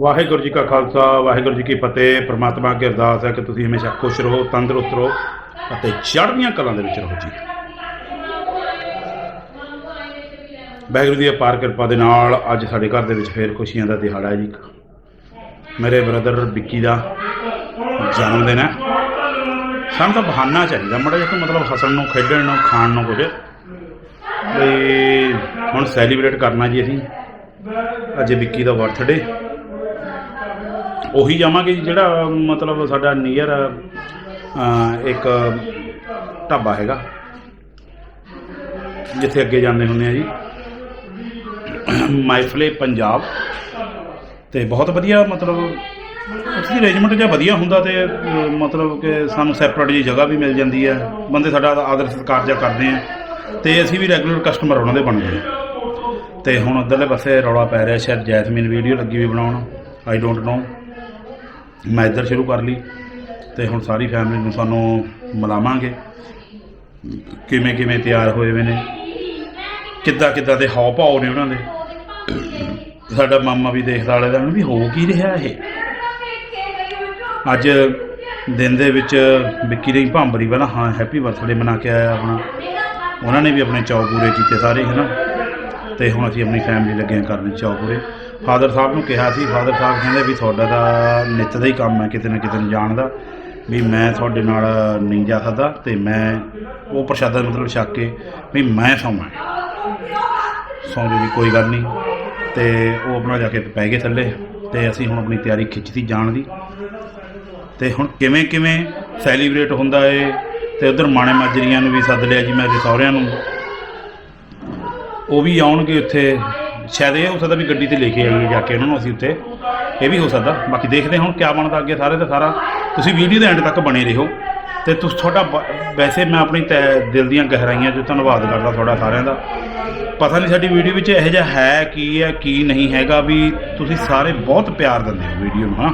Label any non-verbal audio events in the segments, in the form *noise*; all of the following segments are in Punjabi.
ਵਾਹਿਗੁਰੂ ਜੀ ਕਾ ਖਾਲਸਾ, ਵਾਹਿਗੁਰੂ ਜੀ ਕੀ ਫਤਿਹ। ਪ੍ਰਮਾਤਮਾ ਅੱਗੇ ਅਰਦਾਸ ਹੈ ਕਿ ਤੁਸੀਂ ਹਮੇਸ਼ਾ ਖੁਸ਼ ਰਹੋ, ਤੰਦਰੁਸਤ ਰਹੋ ਅਤੇ ਚੜ੍ਹਦੀਆਂ ਕਲਾਂ ਦੇ ਵਿੱਚ ਰਹੋ ਜੀ। ਵਾਹਿਗੁਰੂ ਦੀ ਅਪਾਰ ਕਿਰਪਾ ਦੇ ਨਾਲ ਅੱਜ ਸਾਡੇ ਘਰ ਦੇ ਵਿੱਚ ਫੇਰ ਖੁਸ਼ੀਆਂ ਦਾ ਦਿਹਾੜਾ ਹੈ ਜੀ। ਮੇਰੇ ਬ੍ਰਦਰ ਵਿੱਕੀ ਦਾ ਜਨਮ ਦਿਨ ਹੈ। ਸਾਨੂੰ ਤਾਂ ਬਹਾਨਾ ਚਾਹੀਦਾ, ਮਾੜਾ ਜਿਹਾ ਮਤਲਬ ਹੱਸਣ ਨੂੰ, ਖੇਡਣ ਨੂੰ, ਖਾਣ ਨੂੰ ਕੁਝ। ਵੀ ਹੁਣ ਸੈਲੀਬ੍ਰੇਟ ਕਰਨਾ ਜੀ ਅਸੀਂ। ਅੱਜ ਵਿੱਕੀ ਦਾ ਬਰਥਡੇ ਉਹੀ ਜਾਵਾਂਗੇ ਜੀ, ਜਿਹੜਾ, ਮਤਲਬ ਸਾਡਾ ਨੀਅਰ ਇੱਕ ਢਾਬਾ ਹੈਗਾ। ਜਿੱਥੇ ਅੱਗੇ ਜਾਂਦੇ ਹੁੰਦੇ ਆ ਜੀ। ਮਾਈਫਲੇ ਪੰਜਾਬ। ਤੇ ਬਹੁਤ ਵਧੀਆ, ਮਤਲਬ ਉਸਦੀ ਅਰੇਂਜਮੈਂਟ ਜਿਹਾ ਵਧੀਆ ਹੁੰਦਾ ਤੇ, ਮਤਲਬ ਕਿ ਸਾਨੂੰ ਸੈਪਰੇਟ ਜੀ ਜਗ੍ਹਾ ਵੀ ਮਿਲ ਜਾਂਦੀ ਹੈ ਬੰਦੇ ਸਾਡਾ ਆਦਰ ਸਤਿਕਾਰ ਜਿਹਾ ਕਰਦੇ ਆ। ਤੇ ਅਸੀਂ ਵੀ ਰੈਗੂਲਰ ਕਸਟਮਰ ਉਹਨਾਂ ਦੇ ਬਣਦੇ ਹਾਂ ਤੇ ਹੁਣ ਉੱਧਰਲੇ ਪਾਸੇ ਰੌਲਾ ਪੈ ਰਿਹਾ, ਸ਼ਾਇਦ ਜੈਸਮੀਨ ਵੀਡੀਓ ਲੱਗੀ ਵੀ ਬਣਾਉਣ। ਆਈ ਡੋਂਟ ਨੋ ਮੈਂ ਇੱਧਰ ਸ਼ੁਰੂ ਕਰ ਲਈ ਤੇ ਹੁਣ ਸਾਰੀ ਫੈਮਿਲੀ ਨੂੰ ਸਾਨੂੰ ਮਿਲਾਵਾਂਗੇ। ਕਿਵੇਂ ਕਿਵੇਂ ਤਿਆਰ ਹੋਏ ਹੋਏ ਨੇ, ਕਿੱਦਾਂ ਕਿੱਦਾਂ ਦੇ ਹਾਵ ਭਾਵ ਨੇ ਉਹਨਾਂ ਦੇ। ਸਾਡਾ ਮਾਮਾ ਵੀ ਦੇਖਦਾ, ਵਾਲੇ ਦਾ ਵੀ ਹੋ ਕੀ ਰਿਹਾ ਇਹ? ਅੱਜ ਦਿਨ ਦੇ ਵਿੱਚ ਵਿੱਕੀ ਨੇ ਭਾਂਬਰੀ ਪਹਿਲਾਂ ਹਾਂ ਹੈਪੀ ਬਰਥਡੇ ਮਨਾ ਕੇ ਆਇਆ ਆਪਣਾ। ਉਹਨਾਂ ਨੇ ਵੀ ਆਪਣੇ ਚੌਕ ਪੂਰੇ ਕੀਤੇ ਸਾਰੇ, ਹਨਾ? ਤੇ ਹੁਣ ਅਸੀਂ ਆਪਣੀ ਫੈਮਿਲੀ ਲੱਗੇ ਹਾਂ ਕਰਨ ਚੌਕ ਪੂਰੇ। ਫਾਦਰ ਸਾਹਿਬ ਨੂੰ ਕਿਹਾ ਸੀ, ਫਾਦਰ ਸਾਹਿਬ ਕਹਿੰਦੇ ਵੀ ਤੁਹਾਡਾ ਤਾਂ ਨਿੱਤ ਦਾ ਹੀ ਕੰਮ ਹੈ ਕਿਤੇ ਨਾ ਕਿਤੇ ਨੂੰ ਜਾਣ ਦਾ, ਵੀ ਮੈਂ ਤੁਹਾਡੇ ਨਾਲ ਨਹੀਂ ਜਾ ਸਕਦਾ ਤੇ ਮੈਂ ਉਹ ਪ੍ਰਸ਼ਾਦਾ ਮਤਲਬ ਛੱਕ ਕੇ ਵੀ ਮੈਂ ਸੌਵਾਂ। ਸੌਂ ਜੀ ਕੋਈ ਗੱਲ ਨਹੀਂ ਤੇ ਉਹ ਆਪਣਾ ਜਾ ਕੇ ਪੈ ਗਏ ਥੱਲੇ ਤੇ ਅਸੀਂ ਹੁਣ ਆਪਣੀ ਤਿਆਰੀ ਖਿੱਚਦੀ ਜਾਣ ਦੀ। ਤੇ ਹੁਣ ਕਿਵੇਂ ਕਿਵੇਂ ਸੈਲੀਬ੍ਰੇਟ ਹੁੰਦਾ ਏ ਤੇ ਉਧਰ ਮਾਣੇ ਮਾਜਰੀਆਂ ਨੂੰ ਵੀ ਸੱਦ ਲਿਆ ਜੀ ਮੈਂ ਤੇ ਸਹੁਰਿਆਂ ਨੂੰ। ਉਹ ਵੀ ਆਉਣਗੇ ਉੱਥੇ। ਸ਼ਾਇਦ ਇਹ ਹੋ ਸਕਦਾ ਵੀ ਗੱਡੀ ਤੇ ਲੈ ਕੇ ਆਈਏ ਜਾ ਕੇ ਉਹਨਾਂ ਨੂੰ ਅਸੀਂ ਉੱਥੇ ਇਹ ਵੀ ਹੋ ਸਕਦਾ। ਬਾਕੀ ਦੇਖਦੇ ਹਾਂ ਹੁਣ ਕਿਆ ਬਣਦਾ ਅੱਗੇ ਸਾਰੇ ਦਾ ਸਾਰਾ। ਤੁਸੀਂ ਵੀਡੀਓ ਦੇ ਐਂਡ ਤੱਕ ਬਣੇ ਰਹੋ। ਤੇ ਤੁਸੀਂ, ਤੁਹਾਡਾ ਬ- ਵੈਸੇ ਮੈਂ ਆਪਣੀ ਤੈ- ਦਿਲ ਦੀਆਂ ਗਹਿਰਾਈਆਂ 'ਚ ਧੰਨਵਾਦ ਕਰਦਾ ਤੁਹਾਡਾ ਸਾਰਿਆਂ ਦਾ। ਪਤਾ ਨਹੀਂ ਸਾਡੀ ਵੀਡੀਓ ਵਿੱਚ ਇਹੋ ਜਿਹਾ ਹੈ ਕੀ ਹੈ, ਕੀ ਨਹੀਂ ਹੈਗਾ ਵੀ ਤੁਸੀਂ ਸਾਰੇ ਬਹੁਤ ਪਿਆਰ ਦਿੰਦੇ ਹੋ ਵੀਡੀਓ ਨੂੰ, ਹਾਂ।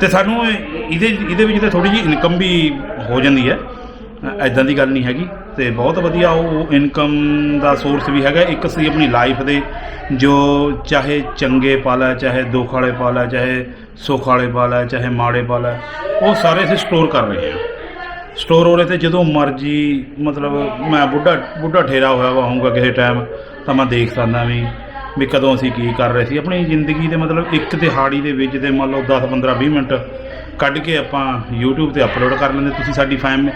ਤੇ ਸਾਨੂੰ ਇਹਦੇ ਇਹਦੇ ਵਿੱਚ ਤਾਂ ਥੋੜੀ ਜਿਹੀ ਇਨਕਮ ਵੀ ਹੋ ਜਾਂਦੀ ਹੈ। ਐਦਾਂ ਦੀ ਗੱਲ ਨਹੀਂ ਹੈਗੀ ਤੇ ਬਹੁਤ ਵਧੀਆ ਉਹ ਇਨਕਮ ਦਾ ਸੋਰਸ ਵੀ ਹੈਗਾ। ਇੱਕ ਸੀ ਆਪਣੀ ਲਾਈਫ ਦੇ ਜੋ ਚਾਹੇ ਚੰਗੇ ਪਲ ਹੈ ਚਾਹੇ ਦੁੱਖ ਵਾਲੇ ਪਲ, ਚਾਹੇ ਸੁੱਖ ਵਾਲੇ ਪਲ ਹੈ ਚਾਹੇ ਮਾੜੇ ਪਲ ਹੈ ਉਹ ਸਾਰੇ ਅਸੀਂ ਸਟੋਰ ਕਰ ਰਹੇ ਹਾਂ। ਸਟੋਰ ਹੋ ਰਹੇ ਤੇ ਜਦੋਂ ਮਰਜ਼ੀ, ਮਤਲਬ ਮੈਂ ਬੁੱਢਾ ਬੁੱਢਾ ਠੇਰਾ ਹੋਇਆ ਵਾ, ਹੋਊਗਾ ਕਿਸੇ ਟਾਈਮ ਤਾਂ ਮੈਂ ਦੇਖ ਸਕਦਾ ਵੀ ਵੀ ਕਦੋਂ ਅਸੀਂ ਕੀ ਕਰ ਰਹੇ ਸੀ। ਆਪਣੀ ਜ਼ਿੰਦਗੀ ਦੇ ਮਤਲਬ ਇੱਕ ਦਿਹਾੜੀ ਦੇ ਵਿੱਚ ਦੇ ਮੰਨ ਲਓ 10 15 20 ਮਿੰਟ ਕੱਢ ਕੇ ਆਪਾਂ YouTube ਤੇ ਅਪਲੋਡ ਕਰ ਲੈਂਦੇ। ਤੁਸੀਂ ਸਾਡੀ ਫੈਮ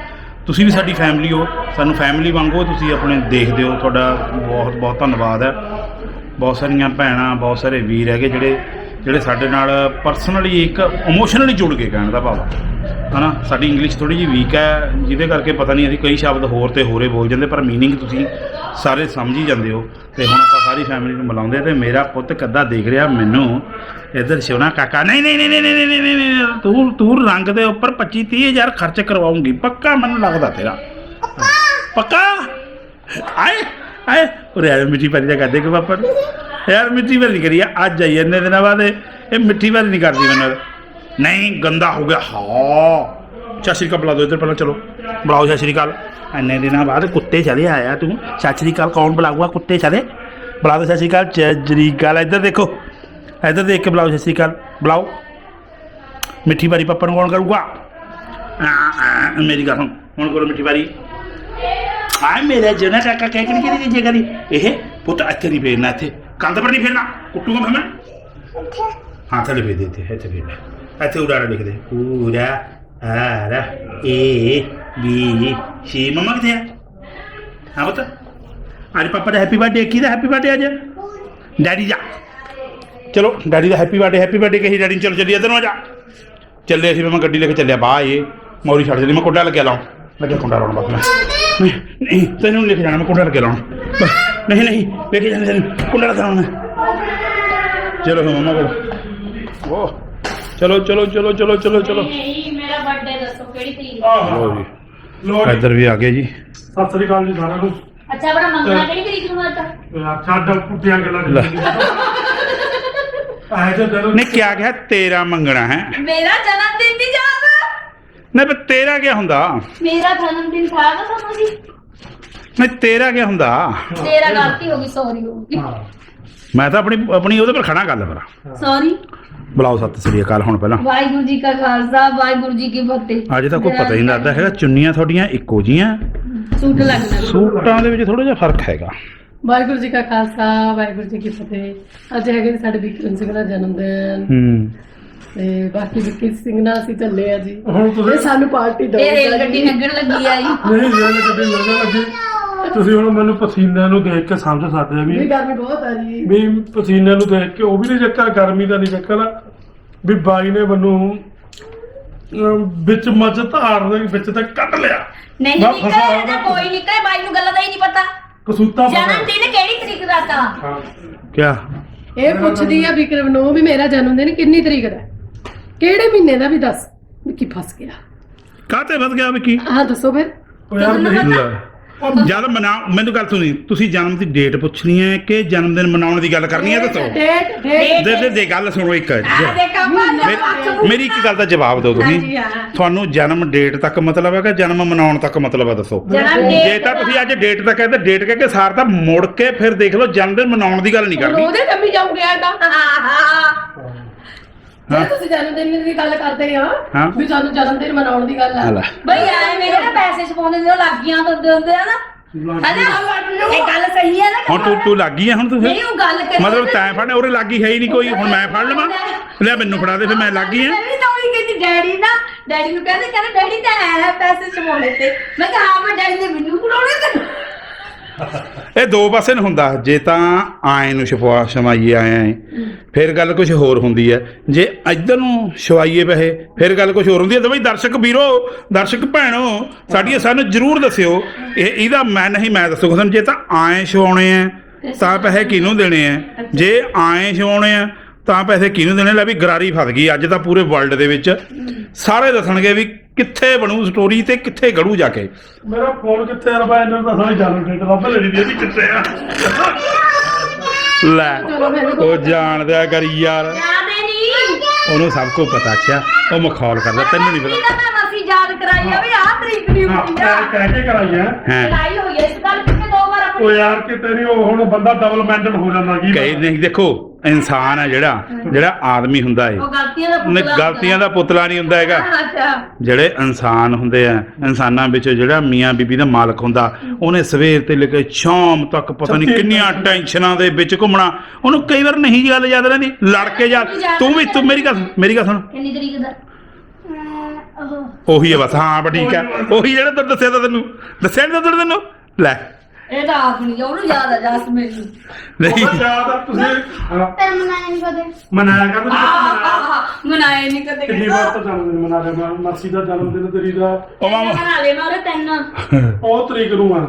ਤੁਸੀਂ ਵੀ ਸਾਡੀ ਫੈਮਿਲੀ ਹੋ, ਸਾਨੂੰ ਫੈਮਿਲੀ ਵਾਂਗੂ ਤੁਸੀਂ ਆਪਣੇ ਦੇਖਦੇ ਹੋ, ਤੁਹਾਡਾ ਬਹੁਤ ਬਹੁਤ ਧੰਨਵਾਦ ਹੈ। ਬਹੁਤ ਸਾਰੀਆਂ ਭੈਣਾਂ, ਬਹੁਤ ਸਾਰੇ ਵੀਰ ਹੈਗੇ ਜਿਹੜੇ ਜਿਹੜੇ ਸਾਡੇ ਨਾਲ ਪਰਸਨਲੀ ਇੱਕ ਇਮੋਸ਼ਨਲੀ ਜੁੜ ਕੇ ਕਹਿਣ ਦਾ ਭਾਵ। ਹਨਾ, ਸਾਡੀ ਇੰਗਲਿਸ਼ ਥੋੜੀ ਜੀ ਵੀਕ ਹੈ, ਜਿਹਦੇ ਕਰਕੇ ਪਤਾ ਨਹੀਂ ਅਸੀਂ ਕਈ ਸ਼ਬਦ ਹੋਰ ਤੇ ਹੋਰੇ ਬੋਲ ਜਾਂਦੇ, ਪਰ ਮੀਨਿੰਗ ਤੁਸੀਂ ਸਾਰੇ ਸਮਝ ਹੀ ਜਾਂਦੇ ਹੋ। ਤੇ ਹੁਣ ਆਪਾਂ ਸਾਰੀ ਫੈਮਿਲੀ ਨੂੰ ਮਿਲਾਉਂਦੇ ਤੇ ਮੇਰਾ ਪੁੱਤ ਕੱਦਾ ਦੇਖ ਰਿਹਾ ਮੈਨੂੰ ਇੱਧਰ ਸ਼ਿਵਨਾ ਕਾਕਾ ਨਹੀਂ ਨਹੀਂ ਨਹੀਂ ਨਹੀਂ ਨਹੀਂ ਨਹੀਂ ਨਹੀਂ ਨਹੀਂ ਤੂੰ ਤੂੰ ਰੰਗ ਦੇ ਉੱਪਰ 25 30 ਹਜ਼ਾਰ ਖਰਚ ਕਰਵਾਉਂਗੀ ਪੱਕਾ ਮੈਨੂੰ ਲੱਗਦਾ ਤੇਰਾ। ਪੱਕਾ? ਆਏ ਆਏ ਉਰੇ ਆ ਮਿੱਠੀ ਭਰੀ ਦਾ ਕਰਦੇ ਕਿ ਪਾਪਾ। ਯਾਰ ਮਿੱਠੀ ਭਰੀ ਕਰੀ ਆ, ਅੱਜ ਆਈ ਇੰਨੇ ਦਿਨਾਂ ਬਾਅਦ ਇਹ ਮਿੱਠੀ ਭਰੀ ਨਹੀਂ ਕਰਦੀ ਮੈਨੂੰ। ਨਹੀਂ ਗੰਦਾ ਹੋ ਗਿਆ ਹਾਂ। ਸਤਿ ਸ਼੍ਰੀ ਅਕਾਲ ਬੁਲਾ ਦਿਓ ਇੱਧਰ ਪਹਿਲਾਂ ਚਲੋ। ਬੁਲਾਓ ਸਤਿ ਸ਼੍ਰੀ ਅਕਾਲ। ਇੰਨੇ ਦਿਨਾਂ ਬਾਅਦ ਕੁੱਤੇ ਚਲੇ ਆਇਆ ਤੂੰ। ਸਤਿ ਸ਼੍ਰੀ ਅਕਾਲ ਕੌਣ ਬੁਲਾਊਗਾ ਕੁੱਤੇ ਚਲੇ? ਬੁਲਾ ਦਿਓ ਸਤਿ ਸ਼੍ਰੀ ਅਕਾਲ ਸ਼੍ਰੀ ਅਕਾਲ ਇੱਧਰ ਦੇਖੋ। ਇੱਧਰ ਦੇਖ ਕੇ ਬੁਲਾਓ ਸਤਿ ਸ਼੍ਰੀ ਅਕਾਲ। ਬੁਲਾਓ। ਮਿੱਠੀ ਭਰੀ ਪੱਪਾ ਨੂੰ ਕੌਣ ਕਰੂਗਾ? ਆ, ਆ, ਮੇਰੀ ਗੱਲ ਹੁਣ ਕਰੋ ਮਿੱਠੀ ਭਰੀ ਆਏ ਮੇਰਾ ਜਨਾ ਕਾਕਾ ਕਹਿ ਕੇ ਕਿਹੜੀ ਜਗ੍ਹਾ ਦੀ ਇਹ ਪੁੱਤ ਇੱਥੇ ਨਹੀਂ ਫੇਰਨਾ ਇੱਥੇ। ਕੰਧ ਪਰ ਨਹੀਂ ਫੇਰਨਾ। ਕੁੱਟੂਗਾ ਮੈਂ? ਹਾਂ ਥੱਲੇ ਫੇਰ ਦੇ ਇੱਥੇ ਇੱਥੇ ਫੇਰ ਇੱਥੇ ਉਡਾਰਾ ਲਿਖ ਦੇ ਪੂਰਾ ਆਰਾ ਏ ਬੀ ਸੀ। ਮਮਾ ਕਿੱਥੇ ਆ? ਹਾਂ ਪੁੱਤ। ਅੱਜ ਪਾਪਾ ਦਾ ਹੈਪੀ ਬਰਥਡੇ ਕਿਹਦਾ ਹੈਪੀ ਬਰਥਡੇ ਅੱਜ? ਡੈਡੀ ਦਾ। ਚਲੋ ਡੈਡੀ ਦਾ ਹੈਪੀ ਬਰਥਡੇ ਹੈਪੀ ਬਰਥਡੇ ਕਹੀ ਡੈਡੀ ਚਲੋ ਚੱਲੀਏ ਇੱਧਰ ਨੂੰ ਆ ਜਾ। ਚੱਲੇ ਅਸੀਂ ਮੈਂ ਗੱਡੀ ਲੈ ਕੇ ਚੱਲਿਆ ਇਹ ਮੌਰੀ ਛੱਡ ਜਲੀ ਮੈਂ ਕੁੰਡਾ ਲੱਗਿਆ ਲਾਉਣ ਲੱਗਿਆ ਕੁੰਡਾ ਲਾਉਣ ਬਸ ਮੈਂ। ਨਹੀਂ ਨਹੀਂ ਤੈਨੂੰ ਲੈ ਕੇ ਜਾਣਾ ਮੈਂ ਕੁੰਡਾ ਲੱਗਿਆ ਲਾਉਣ। ਨਹੀਂ ਨਹੀਂ ਲੈ ਕੇ ਜਾਣਾ ਤੈਨੂੰ ਕੁੰਡਾ ਲੱਗਿਆ ਲਾਉਣ ਚਲੋ ਫਿਰ ਮਮਾ ਕੋਲ। ਉਹ ਚਲੋ ਚਲੋ ਚਲੋ ਚਲੋ ਚਲੋ ਚਲੋ। ਨਹੀਂ ਮੇਰਾ ਬਰਥਡੇ ਦੱਸੋ ਕਿਹੜੀ ਤਰੀਕ ਲੋ ਜੀ। ਲੋੜ ਇੱਧਰ ਵੀ ਆ ਗਏ ਜੀ। ਸਤਿ ਸ੍ਰੀ ਅਕਾਲ ਜੀ ਸਾਰਿਆਂ ਨੂੰ। ਅੱਛਾ ਬੜਾ ਮੰਗਣਾ ਕਿਹੜੀ ਤਰੀਕ ਨੂੰ ਆਤਾ ਛੱਡ ਪੁੱਠੀਆਂ ਗੱਲਾਂ ਲੈ। ਆਏ ਤੇ ਦਿਨ ਨੇ ਕਿਆ ਕਿਹਾ? ਤੇਰਾ ਮੰਗਣਾ ਹੈ। ਮੇਰਾ ਜਨਮ ਦਿਨ ਵੀ ਯਾਦ? ਨਹੀਂ ਪਰ ਤੇਰਾ ਕੀ ਹੁੰਦਾ? ਮੇਰਾ ਜਨਮ ਦਿਨ ਨਾ ਤੁਹਾਨੂੰ ਜੀ? ਨਹੀਂ ਤੇਰਾ ਕੀ ਹੁੰਦਾ? ਤੇਰਾ ਗਲਤੀ ਹੋ ਗਈ ਸੌਰੀ ਹੋ ਗਈ। ਹਾਂ। ਮੈਂ ਤਾਂ ਆਪਣੀ ਆਪਣੀ ਉਹਦੇ ਪਰ ਖੜਾ ਗੱਲ ਪਰ ਸੌਰੀ ਬੁਲਾਓ ਸਤਿ ਸ੍ਰੀ ਅਕਾਲ ਹੁਣ ਪਹਿਲਾਂ। ਵਾਹਿਗੁਰੂ ਜੀ ਕਾ ਖਾਲਸਾ ਵਾਹਿਗੁਰੂ ਜੀ ਕੀ ਫਤਿਹ। ਅੱਜ ਤਾਂ ਕੋਈ ਪਤਾ ਹੀ ਨਹੀਂ ਲੱਗਦਾ ਹੈਗਾ ਚੁੰਨੀਆਂ ਤੁਹਾਡੀਆਂ ਇੱਕੋ ਜੀਆਂ ਸੂਟ ਲੱਗਣਾ ਸੂਟਾਂ ਦੇ ਵਿੱਚ ਥੋੜਾ ਜਿਹਾ ਫ਼ਰਕ ਹੈਗਾ। ਵਾਹਿਗੁਰੂ ਜੀ ਕਾ ਖਾਲਸਾ ਵਾਹਿਗੁਰੂ ਜੀ ਕੀ ਫਤਿਹ। ਅੱਜ ਹੈਗੇ ਸਾਡੇ ਵਿਕਰਮ ਸਿੰਘ ਦਾ ਜਨਮ ਦਿਨ। ਹੂੰ। ਤੇ ਬਾਕੀ ਵਿਕੀ ਸਿੰਘ ਨਾਲ ਅਸੀਂ ਚੱਲੇ ਆ ਜੀ। ਹੁਣ ਤੁਸੀਂ ਇਹ ਸਾਨੂੰ ਪਾਰਟੀ ਦੋ ਇਹ ਰੇਲ ਗੱਡੀ ਲੱਗਣ ਲੱਗੀ ਆ ਜੀ। ਨਹੀਂ ਰੇਲ ਗੱਡੀ ਲੱਗਣ ਲੱਗੀ। ਤੁਸੀਂ ਹੁਣ ਮੈਨੂੰ ਪਸੀਨੇ ਨੂੰ ਦੇਖ ਕੇ ਸਮਝ ਸਕਦੇ ਆ ਵੀ ਵੀ ਗਰਮੀ ਬਹੁਤ ਆ ਜੀ। ਵੀ ਪਸੀਨੇ ਨੂੰ ਦੇਖ ਕੇ ਉਹ ਵੀ ਨਹੀਂ ਚੱਕਰ ਗਰਮੀ ਦਾ ਨਹੀਂ ਚੱਕਰ। ਵੀ ਬਾਈ ਨੇ ਮੈਨੂੰ ਵਿੱਚ ਮੱਝ ਧਾਰ ਦੇ ਵਿੱਚ ਤੇ ਕੱਢ ਲਿਆ। ਨਹੀਂ ਨਿਕਲੇ ਕੋਈ ਨਿਕਲੇ ਬਾਈ ਨੂੰ ਗੱਲਾਂ ਦਾ ਹੀ ਨਹੀਂ ਪਤਾ। ਕਸੂਤਾ ਜਨਮ ਦਿਨ ਕਿਹੜੀ ਤਰੀਕ ਦਾ ਤਾ? ਹਾਂ ਕਿਆ? ਇਹ ਪੁੱਛਦੀ ਆ ਵਿਕਰਮ ਨੂੰ ਵੀ ਮੇਰਾ ਜਨਮ ਦਿਨ ਕਿੰਨੀ ਤਰੀਕ ਦਾ ਹੈ? ਕਿਹੜੇ ਮਹੀਨੇ ਦਾ ਵੀ ਦੱਸ ਵਿੱਕੀ ਫਸ ਗਿਆ। ਕਾਤੇ ਵੱਧ ਗਿਆ ਵੀ ਕੀ ਹਾਂ ਦੱਸੋ ਫਿਰ। ਉਹ ਯਾਰ ਨਹੀਂ ਲੈ। ਜਦ ਮਨਾ ਮੈਨੂੰ ਗੱਲ ਸੁਣੀ ਤੁਸੀਂ ਜਨਮ ਦੀ ਡੇਟ ਪੁੱਛਣੀ ਹੈ ਕਿ ਜਨਮ ਦਿਨ ਮਨਾਉਣ ਦੀ ਗੱਲ ਕਰਨੀ ਹੈ ਦੱਸੋ? ਡੇਟ ਡੇਟ ਦੇ ਦੇ ਦੇ ਗੱਲ ਸੁਣੋ ਇੱਕ ਮੇਰੀ- ਮੇਰੀ ਇੱਕ ਗੱਲ ਦਾ ਜਵਾਬ ਦਿਓ ਤੁਸੀਂ। ਤੁਹਾਨੂੰ ਜਨਮ ਡੇਟ ਤੱਕ ਮਤਲਬ ਹੈ ਕਿ ਜਨਮ ਮਨਾਉਣ ਤੱਕ ਮਤਲਬ ਹੈ ਦੱਸੋ। ਜਨਮ ਜੇ ਤਾਂ ਤੁਸੀਂ ਅੱਜ ਡੇਟ ਤੱਕ ਕਹਿੰਦੇ ਡੇਟ ਕਹਿ ਕੇ ਸਾਰ ਤਾਂ ਮੁੜ ਕੇ ਫਿਰ ਦੇਖ ਲਓ ਜਨਮ ਦਿਨ ਮਨਾਉਣ ਦੀ ਗੱਲ ਨਹੀਂ ਕਰਨੀ। ਉਹਦੇ ਜੰਮੀ ਜਾਊਂਗੇ ਆ ਤਾਂ। ਜੇ ਹਾਂ। ਤੁਸੀਂ ਜਨਮ ਦਿਨ ਦੀ ਗੱਲ ਕਰਦੇ ਆ ਹਾਂ। ਵੀ ਸਾਨੂੰ ਜਨਮ ਦਿਨ ਮਨਾਉਣ ਦੀ ਗੱਲ ਆ। ਲੈ। ਬਈ ਆਏ ਮੇਰੇ ਨਾ ਪੈਸੇ ਛਪਾਉਂਦੇ ਨੇ ਉਹ ਲੱਗ ਗਿਆ ਤਾਂ ਦਿੰਦੇ ਆ ਨਾ। ਹੈਨਾ? ਇਹ ਗੱਲ ਸਹੀ ਹੈ ਨਾ ਹੁਣ ਤੂੰ ਤੂੰ ਲੱਗ ਗਈ ਹੈ ਹੁਣ ਤੂੰ ਫਿਰ ਨਹੀਂ ਉਹ ਗੱਲ ਕਰੀ ਮਤਲਬ ਤੈਂ ਫੜਨੇ ਉਰੇ ਲੱਗੀ ਹੈ ਹੀ ਨਹੀਂ ਕੋਈ। ਹੁਣ ਮੈਂ ਫੜ ਲਵਾਂ। ਲੈ ਮੈਨੂੰ ਫੜਾ ਦੇ ਫਿਰ ਮੈਂ ਲੱਗ ਗਈ ਹਾਂ ਮੈਂ ਵੀ ਤਾਂ ਉਹੀ ਕਹਿੰਦੀ ਡੈਡੀ ਨਾ ਡੈਡੀ ਨੂੰ ਕਹਿੰਦੇ ਕਹਿੰਦੇ ਡੈਡੀ ਤਾਂ ਹੈ ਪੈਸੇ ਛਪਾਉਣੇ ਤੇ ਮੈਂ ਕਿਹਾ ਹਾਂ ਮੈਂ ਡੈਡੀ ਨੇ ਮੈਨੂੰ ਬੁਲਾਉਣੇ ਤੇ ਇਹ ਦੋ ਪਾਸੇ ਨੂੰ ਹੁੰਦਾ। ਜੇ ਤਾਂ ਆਏ ਨੂੰ ਛਪਵਾ ਛਮਾਈਏ ਆਏ ਆਏ, ਫਿਰ ਗੱਲ ਕੁਝ ਹੋਰ ਹੁੰਦੀ ਹੈ। ਜੇ ਇੱਧਰ ਨੂੰ ਛਵਾਈਏ ਪੈਸੇ, ਫਿਰ ਗੱਲ ਕੁਝ ਹੋਰ ਹੁੰਦੀ ਹੈ। ਤਾਂ ਬਈ ਦਰਸ਼ਕ ਵੀਰੋ, ਦਰਸ਼ਕ ਭੈਣੋ, ਸਾਡੀਆਂ ਸਾਨੂੰ ਜਰੂਰ ਦੱਸਿਓ। ਇਹ ਇਹਦਾ ਮੈਂ ਨਹੀਂ, ਮੈਂ ਦੱਸੂਗਾ ਤੁਹਾਨੂੰ ਜੇ ਤਾਂ ਆਏ ਛਵਾਉਣੇ ਆ, ਤਾਂ ਪੈਸੇ ਕਿਹਨੂੰ ਦੇਣੇ ਆ? ਜੇ ਆਏ ਛਵਾਉਣੇ ਆ, ਤਾਂ ਪੈਸੇ ਕਿਹਨੂੰ ਦੇਣੇ? ਲੈ ਵੀ ਗਰਾਰੀ ਫਸ ਗਈ। ਅੱਜ ਤਾਂ ਪੂਰੇ ਵਰਲਡ ਦੇ ਵਿੱਚ। ਸਾਰੇ ਦੱਸਣਗੇ ਵੀ ਕਿੱਥੇ ਬਣੂ ਸਟੋਰੀ ਤੇ ਕਿੱਥੇ ਗੜੂ ਜਾ ਕੇ? ਮੇਰਾ ਫੋਨ ਕਿੱਥੇ ਆ ਰਬਾ ਇਹਨਾਂ ਦਾ ਸਾਰੀ ਜਾਨ ਡੇਟ ਲੱਭ ਲੈਣੀ ਦੀ ਇਹਦੀ ਕਿੱਥੇ ਆ। ਲੈ ਉਹ ਜਾਣਦਾ ਕਰੀ ਯਾਰ। ਯਾਦੇ ਨਹੀਂ। ਉਹਨੂੰ ਸਭ ਕੁਝ ਪਤਾ ਅੱਛਾ। ਉਹ ਮਖੌਲ ਕਰਦਾ ਤੈਨੂੰ ਨਹੀਂ ਪਤਾ। ਅਸੀਂ ਯਾਦ ਕਰਾਈ ਆ ਵੀ ਆਹ ਤਰੀਕ ਨਹੀਂ ਹਾਂ ਹੋਈ ਮੈਂ ਆ ਕਹਿ ਕੇ ਕਰਾਈ ਆ। ਹਾਂ ਲੜਾਈ ਹੋਈ ਹੈ ਇਸ ਗੱਲ ਉਹ ਯਾਰ ਕਿਤੇ ਨਹੀਂ ਉਹ ਹੁਣ ਬੰਦਾ ਡਬਲ ਮੈਂਟਲ ਹੋ ਜਾਂਦਾ ਕੀ ਕਈ ਨਹੀਂ ਦੇਖੋ ਇਨਸਾਨ ਹੈ ਜਿਹੜਾ ਜਿਹੜਾ ਆਦਮੀ ਹੁੰਦਾ ਏ। ਉਹ ਗਲਤੀਆਂ ਦਾ ਉਹਨੇ ਪੁਤਲਾ ਗਲਤੀਆਂ ਦਾ ਪੁਤਲਾ ਨਹੀਂ ਹੁੰਦਾ ਹੈਗਾ। ਅੱਛਾ। ਜਿਹੜੇ ਇਨਸਾਨ ਹੁੰਦੇ ਆ ਇਨਸਾਨਾਂ ਵਿੱਚ ਜਿਹੜਾ ਮੀਆਂ ਬੀਬੀ ਦਾ ਮਾਲਕ ਹੁੰਦਾ ਉਹਨੇ ਸਵੇਰ ਤੇ ਲੈ ਕੇ ਸ਼ਾਮ ਤੱਕ ਪਤਾ ਨਹੀਂ ਕਿੰਨੀਆਂ ਟੈਨਸ਼ਨਾਂ ਦੇ ਵਿੱਚ ਘੁੰਮਣਾ। ਉਹਨੂੰ ਕਈ ਵਾਰ ਨਹੀਂ ਗੱਲ ਯਾਦ ਰਹਿੰਦੀ। ਲੜ ਕੇ ਜਾ ਤੂੰ ਵੀ ਤੂੰ ਮੇਰੀ ਗੱਲ ਮੇਰੀ ਗੱਲ ਸੁਣ। ਕਿੰਨੀ ਤਰੀਕ ਦਾ? ਉਹ ਉਹੀ ਹੈ ਬਸ ਹਾਂ ਬਸ ਠੀਕ ਹੈ ਉਹੀ ਜਿਹੜਾ ਤੈਨੂੰ ਦੱਸਿਆ ਤਾਂ ਤੈਨੂੰ। ਦੱਸਿਆ ਨਹੀਂ ਤਾਂ ਤੈਨੂੰ। ਲੈ। ਇਹ ਤਾਂ ਆਪ ਨਹੀਂ ਉਹਨੂੰ ਯਾਦ ਆ ਜਾਸ ਮੈਨੂੰ। ਨਹੀਂ। ਉਹ ਯਾਦ ਆ ਤੁਸੀਂ ਹਾਂ, ਤੈਨੂੰ ਮਨਾਇਆ ਨਹੀਂ ਕਦੇ। ਮਨਾਇਆ ਕਰ ਤੁਸੀਂ ਮਨਾਇਆ ਨਹੀਂ ਕਦੇ ਕਿੰਨੀ ਵਾਰ ਤਾਂ ਜਨਮ ਦਿਨ ਮਨਾ ਲਿਆ? ਮੈਂ ਮਾਸੀ ਦਾ ਜਨਮ ਦਿਨ ਤੇਰੀ ਦਾ ਉਹ ਮਾਮਾ ਬਣਾ ਲੈ ਮਾਰੇ ਤਿੰਨ। *laughs* ਉਹ ਤਰੀਕ ਨੂੰ ਆ।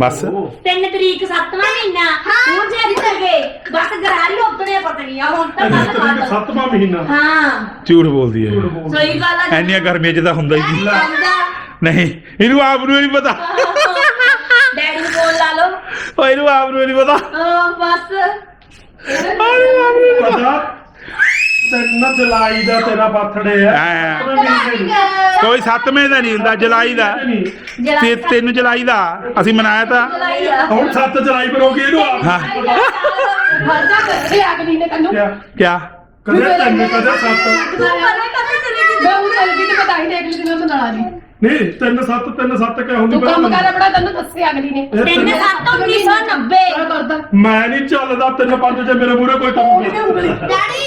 ਬਸ। ਉਹ। ਤਿੰਨ ਤਰੀਕ ਸੱਤਵਾਂ ਮਹੀਨਾ। ਹੁਣ ਜੇ ਭੁੱਲ ਗਏ ਬਸ ਗਰਾਰੀ ਉਤਨੇ ਪਤਾ ਨਹੀਂ ਆ ਹੁਣ ਤਾਂ ਤਿੰਨ ਗੱਲ ਤਰੀਕ ਬਾਤ ਸੱਤਵਾਂ ਮਹੀਨਾ। ਹਾਂ। ਝੂਠ ਬੋਲਦੀ ਹੈ ਝੂਠ ਬੋਲ। ਸਹੀ ਗੱਲ ਆ ਐਨੀਆਂ ਗਰਮੀਆਂ 'ਚ ਤਾਂ ਹੁੰਦਾ ਹੀ ਨਹੀਂ। ਇਹਨੂੰ ਆਪ ਨੂੰ ਨਹੀਂ ਪਤਾ। *laughs* ਡੈਡੀ ਨੂੰ ਲਾ ਲਓ। ਆਪ ਨੂੰ ਨਹੀਂ ਪਤਾ। ਹਾਂ ਬਸ। ਪਤਾ। ਤਿੰਨ ਜੁਲਾਈ ਦਾ ਤੇਰਾ ਬਰਥਡੇ ਹੈ ਐਂ। ਉਹਦੇ ਮਹੀਨੇ ਨੂੰ। ਕੋਈ 7ਵੇਂ ਦਾ ਨਹੀਂ ਹੁੰਦਾ ਜੁਲਾਈ ਦਾ। ਨਹੀਂ ਤੇ 3 ਜੁਲਾਈ ਦਾ। ਅਸੀਂ ਮਨਾਇਆ ਤਾਂ। ਜੁਲਾਈ ਆ ਹੁਣ 7 ਜੁਲਾਈ ਪਰ ਹੋ ਗਈ ਇਹਨੂੰ ਆ ਹਾਂ। ਫਰਜਾ ਕਰਦੇ ਅਗਲੀ ਨੇ ਕੰਨੂ ਕਿਆ? ਕਿਆ? ਕਦੇ ਤਿੰਨ ਕਦੇ ਸੱਤ। ਤੂੰ ਮਨੇ ਕਦੇ ਚਲੀ ਗਈ ਮੈਂ ਉਹ ਚੱਲ ਗਈ ਤੇ ਬਤਾਈ ਦੇ ਅਗਲੀ ਦਿਨ ਮਨਾ ਲਈ ਨਹੀਂ ਤਿੰਨ ਸੱਤ ਤਿੰਨ ਸੱਤ ਕਿਆ ਹੁੰਦੀ ਤੂੰ ਕੰਮ ਕਰ ਆਪਣਾ ਤੈਨੂੰ ਦੱਸਿਆ ਅਗਲੀ ਨੇ। ਇਹ ਤਿੰਨ ਤਿੰਨ- ਸੱਤ 1990 ਮੈਂ ਕਰਦਾ? ਮੈਂ ਨਹੀਂ ਚੱਲਦਾ ਤਿੰਨ ਪੰਜ ਜੇ ਮੇਰੇ ਮੂਹਰੇ ਕੋਈ ਕੰਮ ਨਹੀਂ ਡੈਡੀ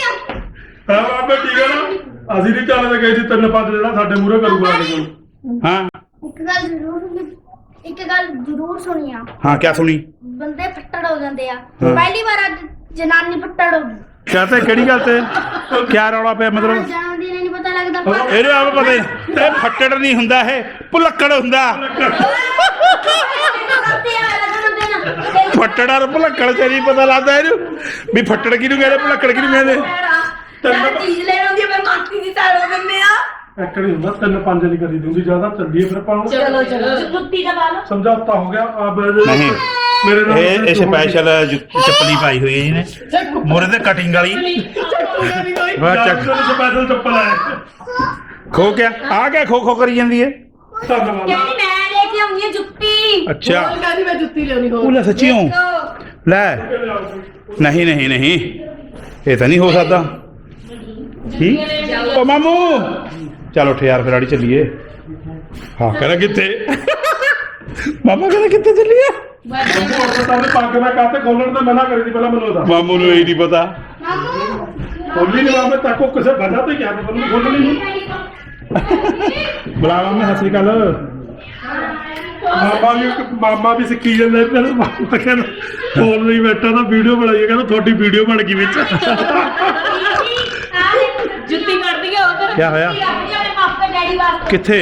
ਹਾਂ ਬਾਬੇ ਠੀਕ ਹੈ ਨਾ? ਅਸੀਂ ਨਹੀਂ ਚੱਲਦੇ ਗਏ ਜੀ ਤਿੰਨ ਪੰਜ ਜਿਹੜਾ ਸਾਡੇ ਮੂਹਰੇ ਕਰੂਗਾ ਕੋਲ ਹਾਂ। ਇੱਕ ਗੱਲ ਜ਼ਰੂਰ ਇੱਕ ਗੱਲ ਜ਼ਰੂਰ ਸੁਣੀਆ ਹਾਂ ਕਿਆ ਸੁਣੀ? ਬੰਦੇ ਫੱਟੜ ਹੋ ਜਾਂਦੇ ਆ। ਪਹਿਲੀ ਵਾਰ ਅੱਜ ਜਨਾਨੀ ਫੱਟੜ ਹੋ ਗਈ। ਕਿਆ ਤੇ ਕਿਹੜੀ ਗੱਲ ਤੇ? *laughs* ਕਿਆ ਰੌਲਾ ਪਿਆ ਮਤਲਬ? ਜਨਮ ਦਿਨ ਨਹੀਂ ਪਤਾ ਲੱਗਦਾ ਇਹਨੂੰ ਆਪ ਪਤਾ ਹੀ- ਇਹ ਫੱਟੜ ਨਹੀਂ ਹੁੰਦਾ ਇਹ ਭੁਲੱਕੜ ਹੁੰਦਾ। ਫੱਟੜ ਔਰ ਭੁਲੱਕੜ ਨਹੀਂ ਪਤਾ ਲੱਗਦਾ ਇਹਨੂੰ। ਵੀ ਫੱਟੜ ਕਿਹਨੂੰ ਕਹਿੰਦੇ ਭੁਲੱਕੜ ਕਿਹਨੂੰ ਕਹਿੰਦੇ? ਚੀਜ਼ ਲੈਣ ਆਉਂਦੀ ਆ ਮੈਂ ਮਾਸੀ ਦੀ ਸਾੜ ਹੋ ਦਿੰਦੇ ਆ। ਇੱਕ ਨਹੀਂ ਹੁੰਦਾ ਤਿੰਨ ਪੰਜ ਨਹੀਂ ਕਰੀ ਦੂੰਗੀ ਜ਼ਿਆਦਾ ਚੱਲੀਏ ਫਿਰ ਨੂੰ। ਚਲੋ ਚਲੋ। ਜੁੱਤੀ ਦਾ ਲਓ। ਸਮਝੌਤਾ ਹੋ ਗਿਆ ਆ ਨਹੀਂ। ਮੇਰੇ ਨਾਲ ਇਹ ਇਹ ਸਪੈਸ਼ਲ ਚੱਪਲੀ ਪਾਈ ਹੋਈ ਹੈ ਇਹਨੇ। ਮੋਰੇ ਤੇ ਕਟਿੰਗ ਵਾਲੀ। ਵਾਹ ਚੱਕ। ਸਪੈਸ਼ਲ ਚੱਪਲ ਹੈ। ਖੋ ਕਿਆ ਆ। ਕਿਆ ਖੋ ਖੋ ਕਰੀ ਜਾਂਦੀ ਹੈ। ਧੰਨਵਾਦ। ਕਹਿੰਦੀ ਮੈਂ ਲੈ ਕੇ ਆਉਂਦੀ ਆ ਜੁੱਤੀ। ਅੱਛਾ। ਬੋਲ ਕਹਿੰਦੀ ਮੈਂ ਜੁੱਤੀ ਲਿਆਉਣੀ ਉਹ ਹੋਰ ਲੈ ਸੱਚੀਓ। ਦੇਖੋ। ਲੈ। ਨਹੀਂ ਨਹੀਂ ਨਹੀਂ। ਇਹ ਤਾਂ ਨਹੀਂ ਹੋ ਸਕਦਾ। ਕੀ? ਓ ਮਾਮੂ। ਚਲ ਉੱਠ ਯਾਰ ਫਿਰ ਆੜੀ ਚੱਲੀਏ। ਹਾਂ ਕਹਿੰਦਾ ਕਿੱਥੇ? ਮਾਮਾ ਕਹਿੰਦਾ ਕਿੱਥੇ ਚੱਲੀਏ? ਤਾਂ ਪੱਗ ਦਾ ਕਾਤੇ ਖੋਲਣ ਤੇ ਮਨਾ ਕਰੀ ਦੀ ਪਹਿਲਾਂ ਮੈਨੂੰ ਦੱਸ ਮਾਮੂ ਨੂੰ ਇਹ ਨਹੀਂ ਪਤਾ। ਖੋਲੀ ਨਹੀਂ ਮਾਮੇ ਤਾਕੋ ਕਿਸੇ ਵਜ੍ਹਾ ਤੇ ਕਿਹਾ ਤੇ ਮੈਨੂੰ ਖੋਲਣੀ ਨਹੀਂ। ਬੁਲਾ ਮਾਮੇ ਸਤਿ ਸ੍ਰੀ ਅਕਾਲ। ਮਾਮਾ ਵੀ ਮਾਮਾ ਵੀ ਸਿੱਖੀ ਜਾਂਦਾ ਫਿਰ ਮਾਮਾ ਕਹਿੰਦਾ ਖੋਲ ਨਹੀਂ ਬੈਠਾ ਤਾਂ ਵੀਡੀਓ ਬਣਾਈਏ ਕਹਿੰਦਾ ਤੁਹਾਡੀ ਵੀਡੀਓ ਬਣ ਗਈ ਵਿੱਚ। ਜੁੱਤੀ ਕੱਢਦੀ ਆ ਉਧਰ। ਕਿਆ ਹੋਇਆ? ਆਪਣੇ ਆਪਣੇ ਪਾਪਾ ਡੈਡੀ ਵਾਸਤੇ। ਕਿੱਥੇ?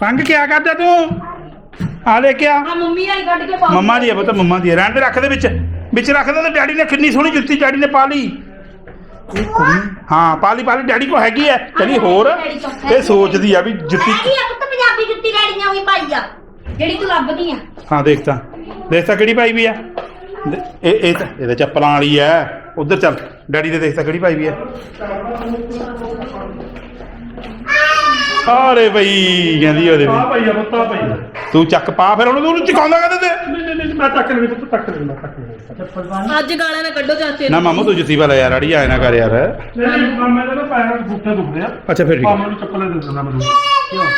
ਪੰਗ ਕਿਆ ਕਰਦਾ ਤੂੰ? ਆ ਲੈ ਕੇ ਆ। ਆ ਮੰਮੀ ਆਈ ਕੱਢ ਕੇ ਪਾਉ ਮੰਮਾ ਦੀ ਹੈ ਪਤਾ ਮੰਮਾ ਦੀ। ਰਹਿਣ ਦੇ ਰੱਖ ਦੇ ਵਿੱਚ। ਵਿੱਚ ਰੱਖ ਦੇ ਤੇ ਡੈਡੀ ਨੇ ਕਿੰਨੀ ਸੋਹਣੀ ਜੁੱਤੀ ਡੈਡੀ ਨੇ ਪਾ ਲਈ। ਇਹ ਕੁੜੀ? ਹਾਂ ਪਾ ਲਈ ਪਾ ਲਈ। ਡੈਡੀ ਕੋ ਹੈਗੀ ਹੈ ਚਲੀ ਹੋਰ। ਇਹ ਸੋਚਦੀ ਆ ਵੀ ਜੁੱਤੀ ਹੈਗੀ ਆ ਪੁੱਤ ਪੰਜਾਬੀ ਜੁੱਤੀ ਨੇ ਉਹੀ ਪਾਈ ਆ। ਜਿਹੜੀ ਤੂੰ ਲੱਭਦੀ ਆ। ਹਾਂ ਦੇਖ ਤਾਂ। ਦੇਖ ਤਾਂ ਕਿਹੜੀ ਪਾਈ ਵੀ ਆ। ਇਹ ਇਹ ਤਾਂ ਇਹਦੇ ਚੱਪਲਾਂ ਵਾਲੀ ਐ ਉਧਰ ਚੱਲ। ਡੈਡੀ ਦੇ ਦੇਖ ਤਾਂ ਕਿਹੜੀ ਪਾਈ ਵੀ ਐ ਆਰੇ ਬਈ ਕਹਿੰਦੀ ਉਹਦੇ ਆ ਵੀ ਪਈ ਆ ਪੁੱਤਾ ਪਈ ਆ। ਤੂੰ ਚੱਕ ਪਾ ਫਿਰ ਉਹਨੂੰ ਉਹਨੂੰ ਚਕਾਉਂਦਾ ਕਦੇ ਤੇ? ਨਹੀਂ ਨਹੀਂ ਨਹੀਂ ਮੈਂ ਤੱਕ ਨਹੀਂ ਤੱਕ ਨਹੀਂ ਮੈਂ ਤੱਕ ਨਹੀਂ ਅੱਜ ਗਾਲਾਂ ਨਾ ਕੱਢੋ ਚਾਚੇ ਨਾ। ਮਾਮੂ ਤੂੰ ਜੁੱਤੀ ਵਾਲਾ ਯਾਰ ਅੜੀ ਆਇਆ ਨਾ ਕਰ ਯਾਰ। ਨਹੀਂ ਮਾਮੇ ਦੇ ਨਾ ਪੈਰਾਂ ਦੁਖਦੇ ਆ। ਅੱਛਾ ਫਿਰ ਠੀਕ ਮਾਮਾ ਨੂੰ ਚੱਪਲਾਂ ਦੇ ਦਿੰਦਾ ਮੈਨੂੰ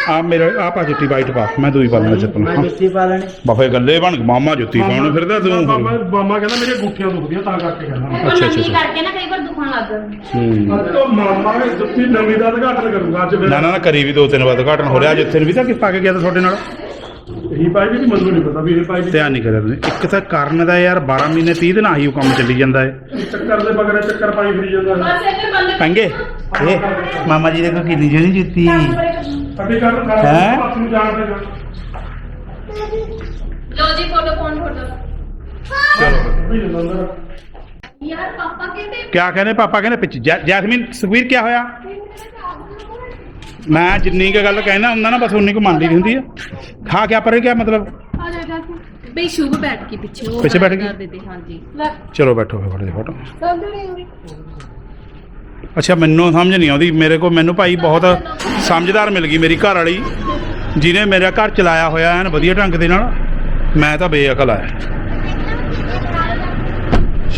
ਆ ਮੇਰਾ ਆ ਪਾ ਜੁੱਤੀ ਵਾਈਟ ਪਾ ਮੈਂ ਦੂਈ ਪਾ ਲੈਣਾ ਚੱਪਲ। ਮੈਂ ਜੁੱਤੀ ਪਾ ਲੈਣੀ। ਬਾਫੇ ਗੱਲੇ ਬਣ ਮਾਮਾ ਜੁੱਤੀ ਪਾਉਣ ਫਿਰਦਾ ਤੂੰ ਮਾਮਾ ਮਾਮਾ ਕਹਿੰਦਾ ਮੇਰੇ ਗੁੱਠੀਆਂ ਦੁਖਦੀਆਂ ਤਾਂ ਕਰਕੇ ਕਹਿੰਦਾ ਅੱਛਾ, ਅੱਛਾ, ਅੱਛਾ। ਕਰਕੇ ਨਾ ਕਈ ਵਾਰ ਦੁਖਣ ਲੱਗ ਜਾਂਦੀ। ਹੂੰ। ਅੱਜ ਤੋਂ ਮਾਮਾ ਨੇ ਜੁੱਤੀ ਨਵੀਂ ਦਾ ਉਦਘਾਟਨ ਕਰੂੰਗਾ ਅੱਜ ਫਿਰ ਨਾ ਨਾ ਨਾ ਕਰੀ ਵੀ ਦੋ ਤਿੰਨ ਵਾਰ ਉਦਘਾਟਨ ਹੋ ਰਿਹਾ। ਜਿੱਥੇ ਵੀ ਤਾਂ ਕਿ ਪਾ ਕੇ ਗਿਆ ਤਾਂ ਤੁਹਾਡੇ ਨਾਲ? ਇਹੀ ਪਾਈ ਵੀ ਮੈਨੂੰ ਨਹੀਂ ਪਤਾ ਵੀ ਇਹ ਪਾਈ ਵੀ ਧਿਆਨ ਨਹੀਂ ਕਰਿਆ ਤੁਸੀਂ। ਇੱਕ ਤਾਂ ਕਰਨ ਦਾ ਯਾਰ 12 ਮਹੀਨੇ 30 ਦਿਨ ਆਹੀ ਉਹ ਕੰਮ ਚੱਲੀ ਜਾਂਦਾ ਹੈ। ਚੱਕਰ ਦੇ ਬਗਰੇ ਚੱਕਰ ਪਾਈ ਫਿਰੀ ਜਾਂਦਾ ਹੈ। ਬਸ ਇੱਥੇ ਬੰਦ ਪੰਗੇ? ਇਹ ਮਾਮਾ ਜੀ ਦੇ ਕੋ ਕਿੰਨੀ ਜਿਹੜੀ ਜੁੱਤੀ। ਖੜਾ ਹੈਂ? ਹੱਥ ਨੂੰ ਜਾਣ ਦੇਗਾ ਲੋ ਜੀ ਫੋਟੋ ਫੋਨ ਫੋਟੋ। ਚਲੋ। ਵੀ ਅੰਦਰ। ਯਾਰ ਪਾਪਾ ਕਹਿੰਦੇ ਕਿਆ ਕਹਿੰਦੇ? ਪਾਪਾ ਕਹਿੰਦੇ ਪਿੱਛੇ। ਜੈ- ਜੈਸਮੀਨ ਸੁਖਵੀਰ ਕੀ ਹੋਇਆ? ਮੈਂ ਜਿੰਨੀ ਕੁ ਗੱਲ ਕਹਿਣਾ ਹੁੰਦਾ ਨਾ ਬਸ ਉਨੀ ਕੁ ਮੰਨਦੀ ਹੁੰਦੀ ਆ। ਖਾ ਕਿਆ ਪਰੇ ਕਿਆ ਮਤਲਬ? ਆ ਜਾ ਜਾ ਬਈ ਸ਼ੁਭ ਬੈਠ ਕੇ ਪਿੱਛੇ ਉਹ ਪਿੱਛੇ ਬੈਠ ਗਈ? ਕਰ ਦੇਦੇ ਹਾਂਜੀ। ਚਲੋ ਬੈਠੋ ਫਿਰ ਫੜੋ ਫੋਟੋ ਅੱਛਾ ਮੈਨੂੰ ਸਮਝ ਨਹੀਂ ਆਉਂਦੀ ਮੇਰੇ ਕੋ ਮੈਨੂੰ ਭਾਈ ਬਹੁਤ ਸਮਝਦਾਰ ਮਿਲ ਗਈ ਮੇਰੀ ਘਰ ਵਾਲੀ ਜਿਹਨੇ ਮੇਰਾ ਘਰ ਚਲਾਇਆ ਹੋਇਆ ਐਨ ਵਧੀਆ ਢੰਗ ਦੇ ਨਾਲ ਮੈਂ ਤਾਂ ਬੇਅਕਲ ਆ।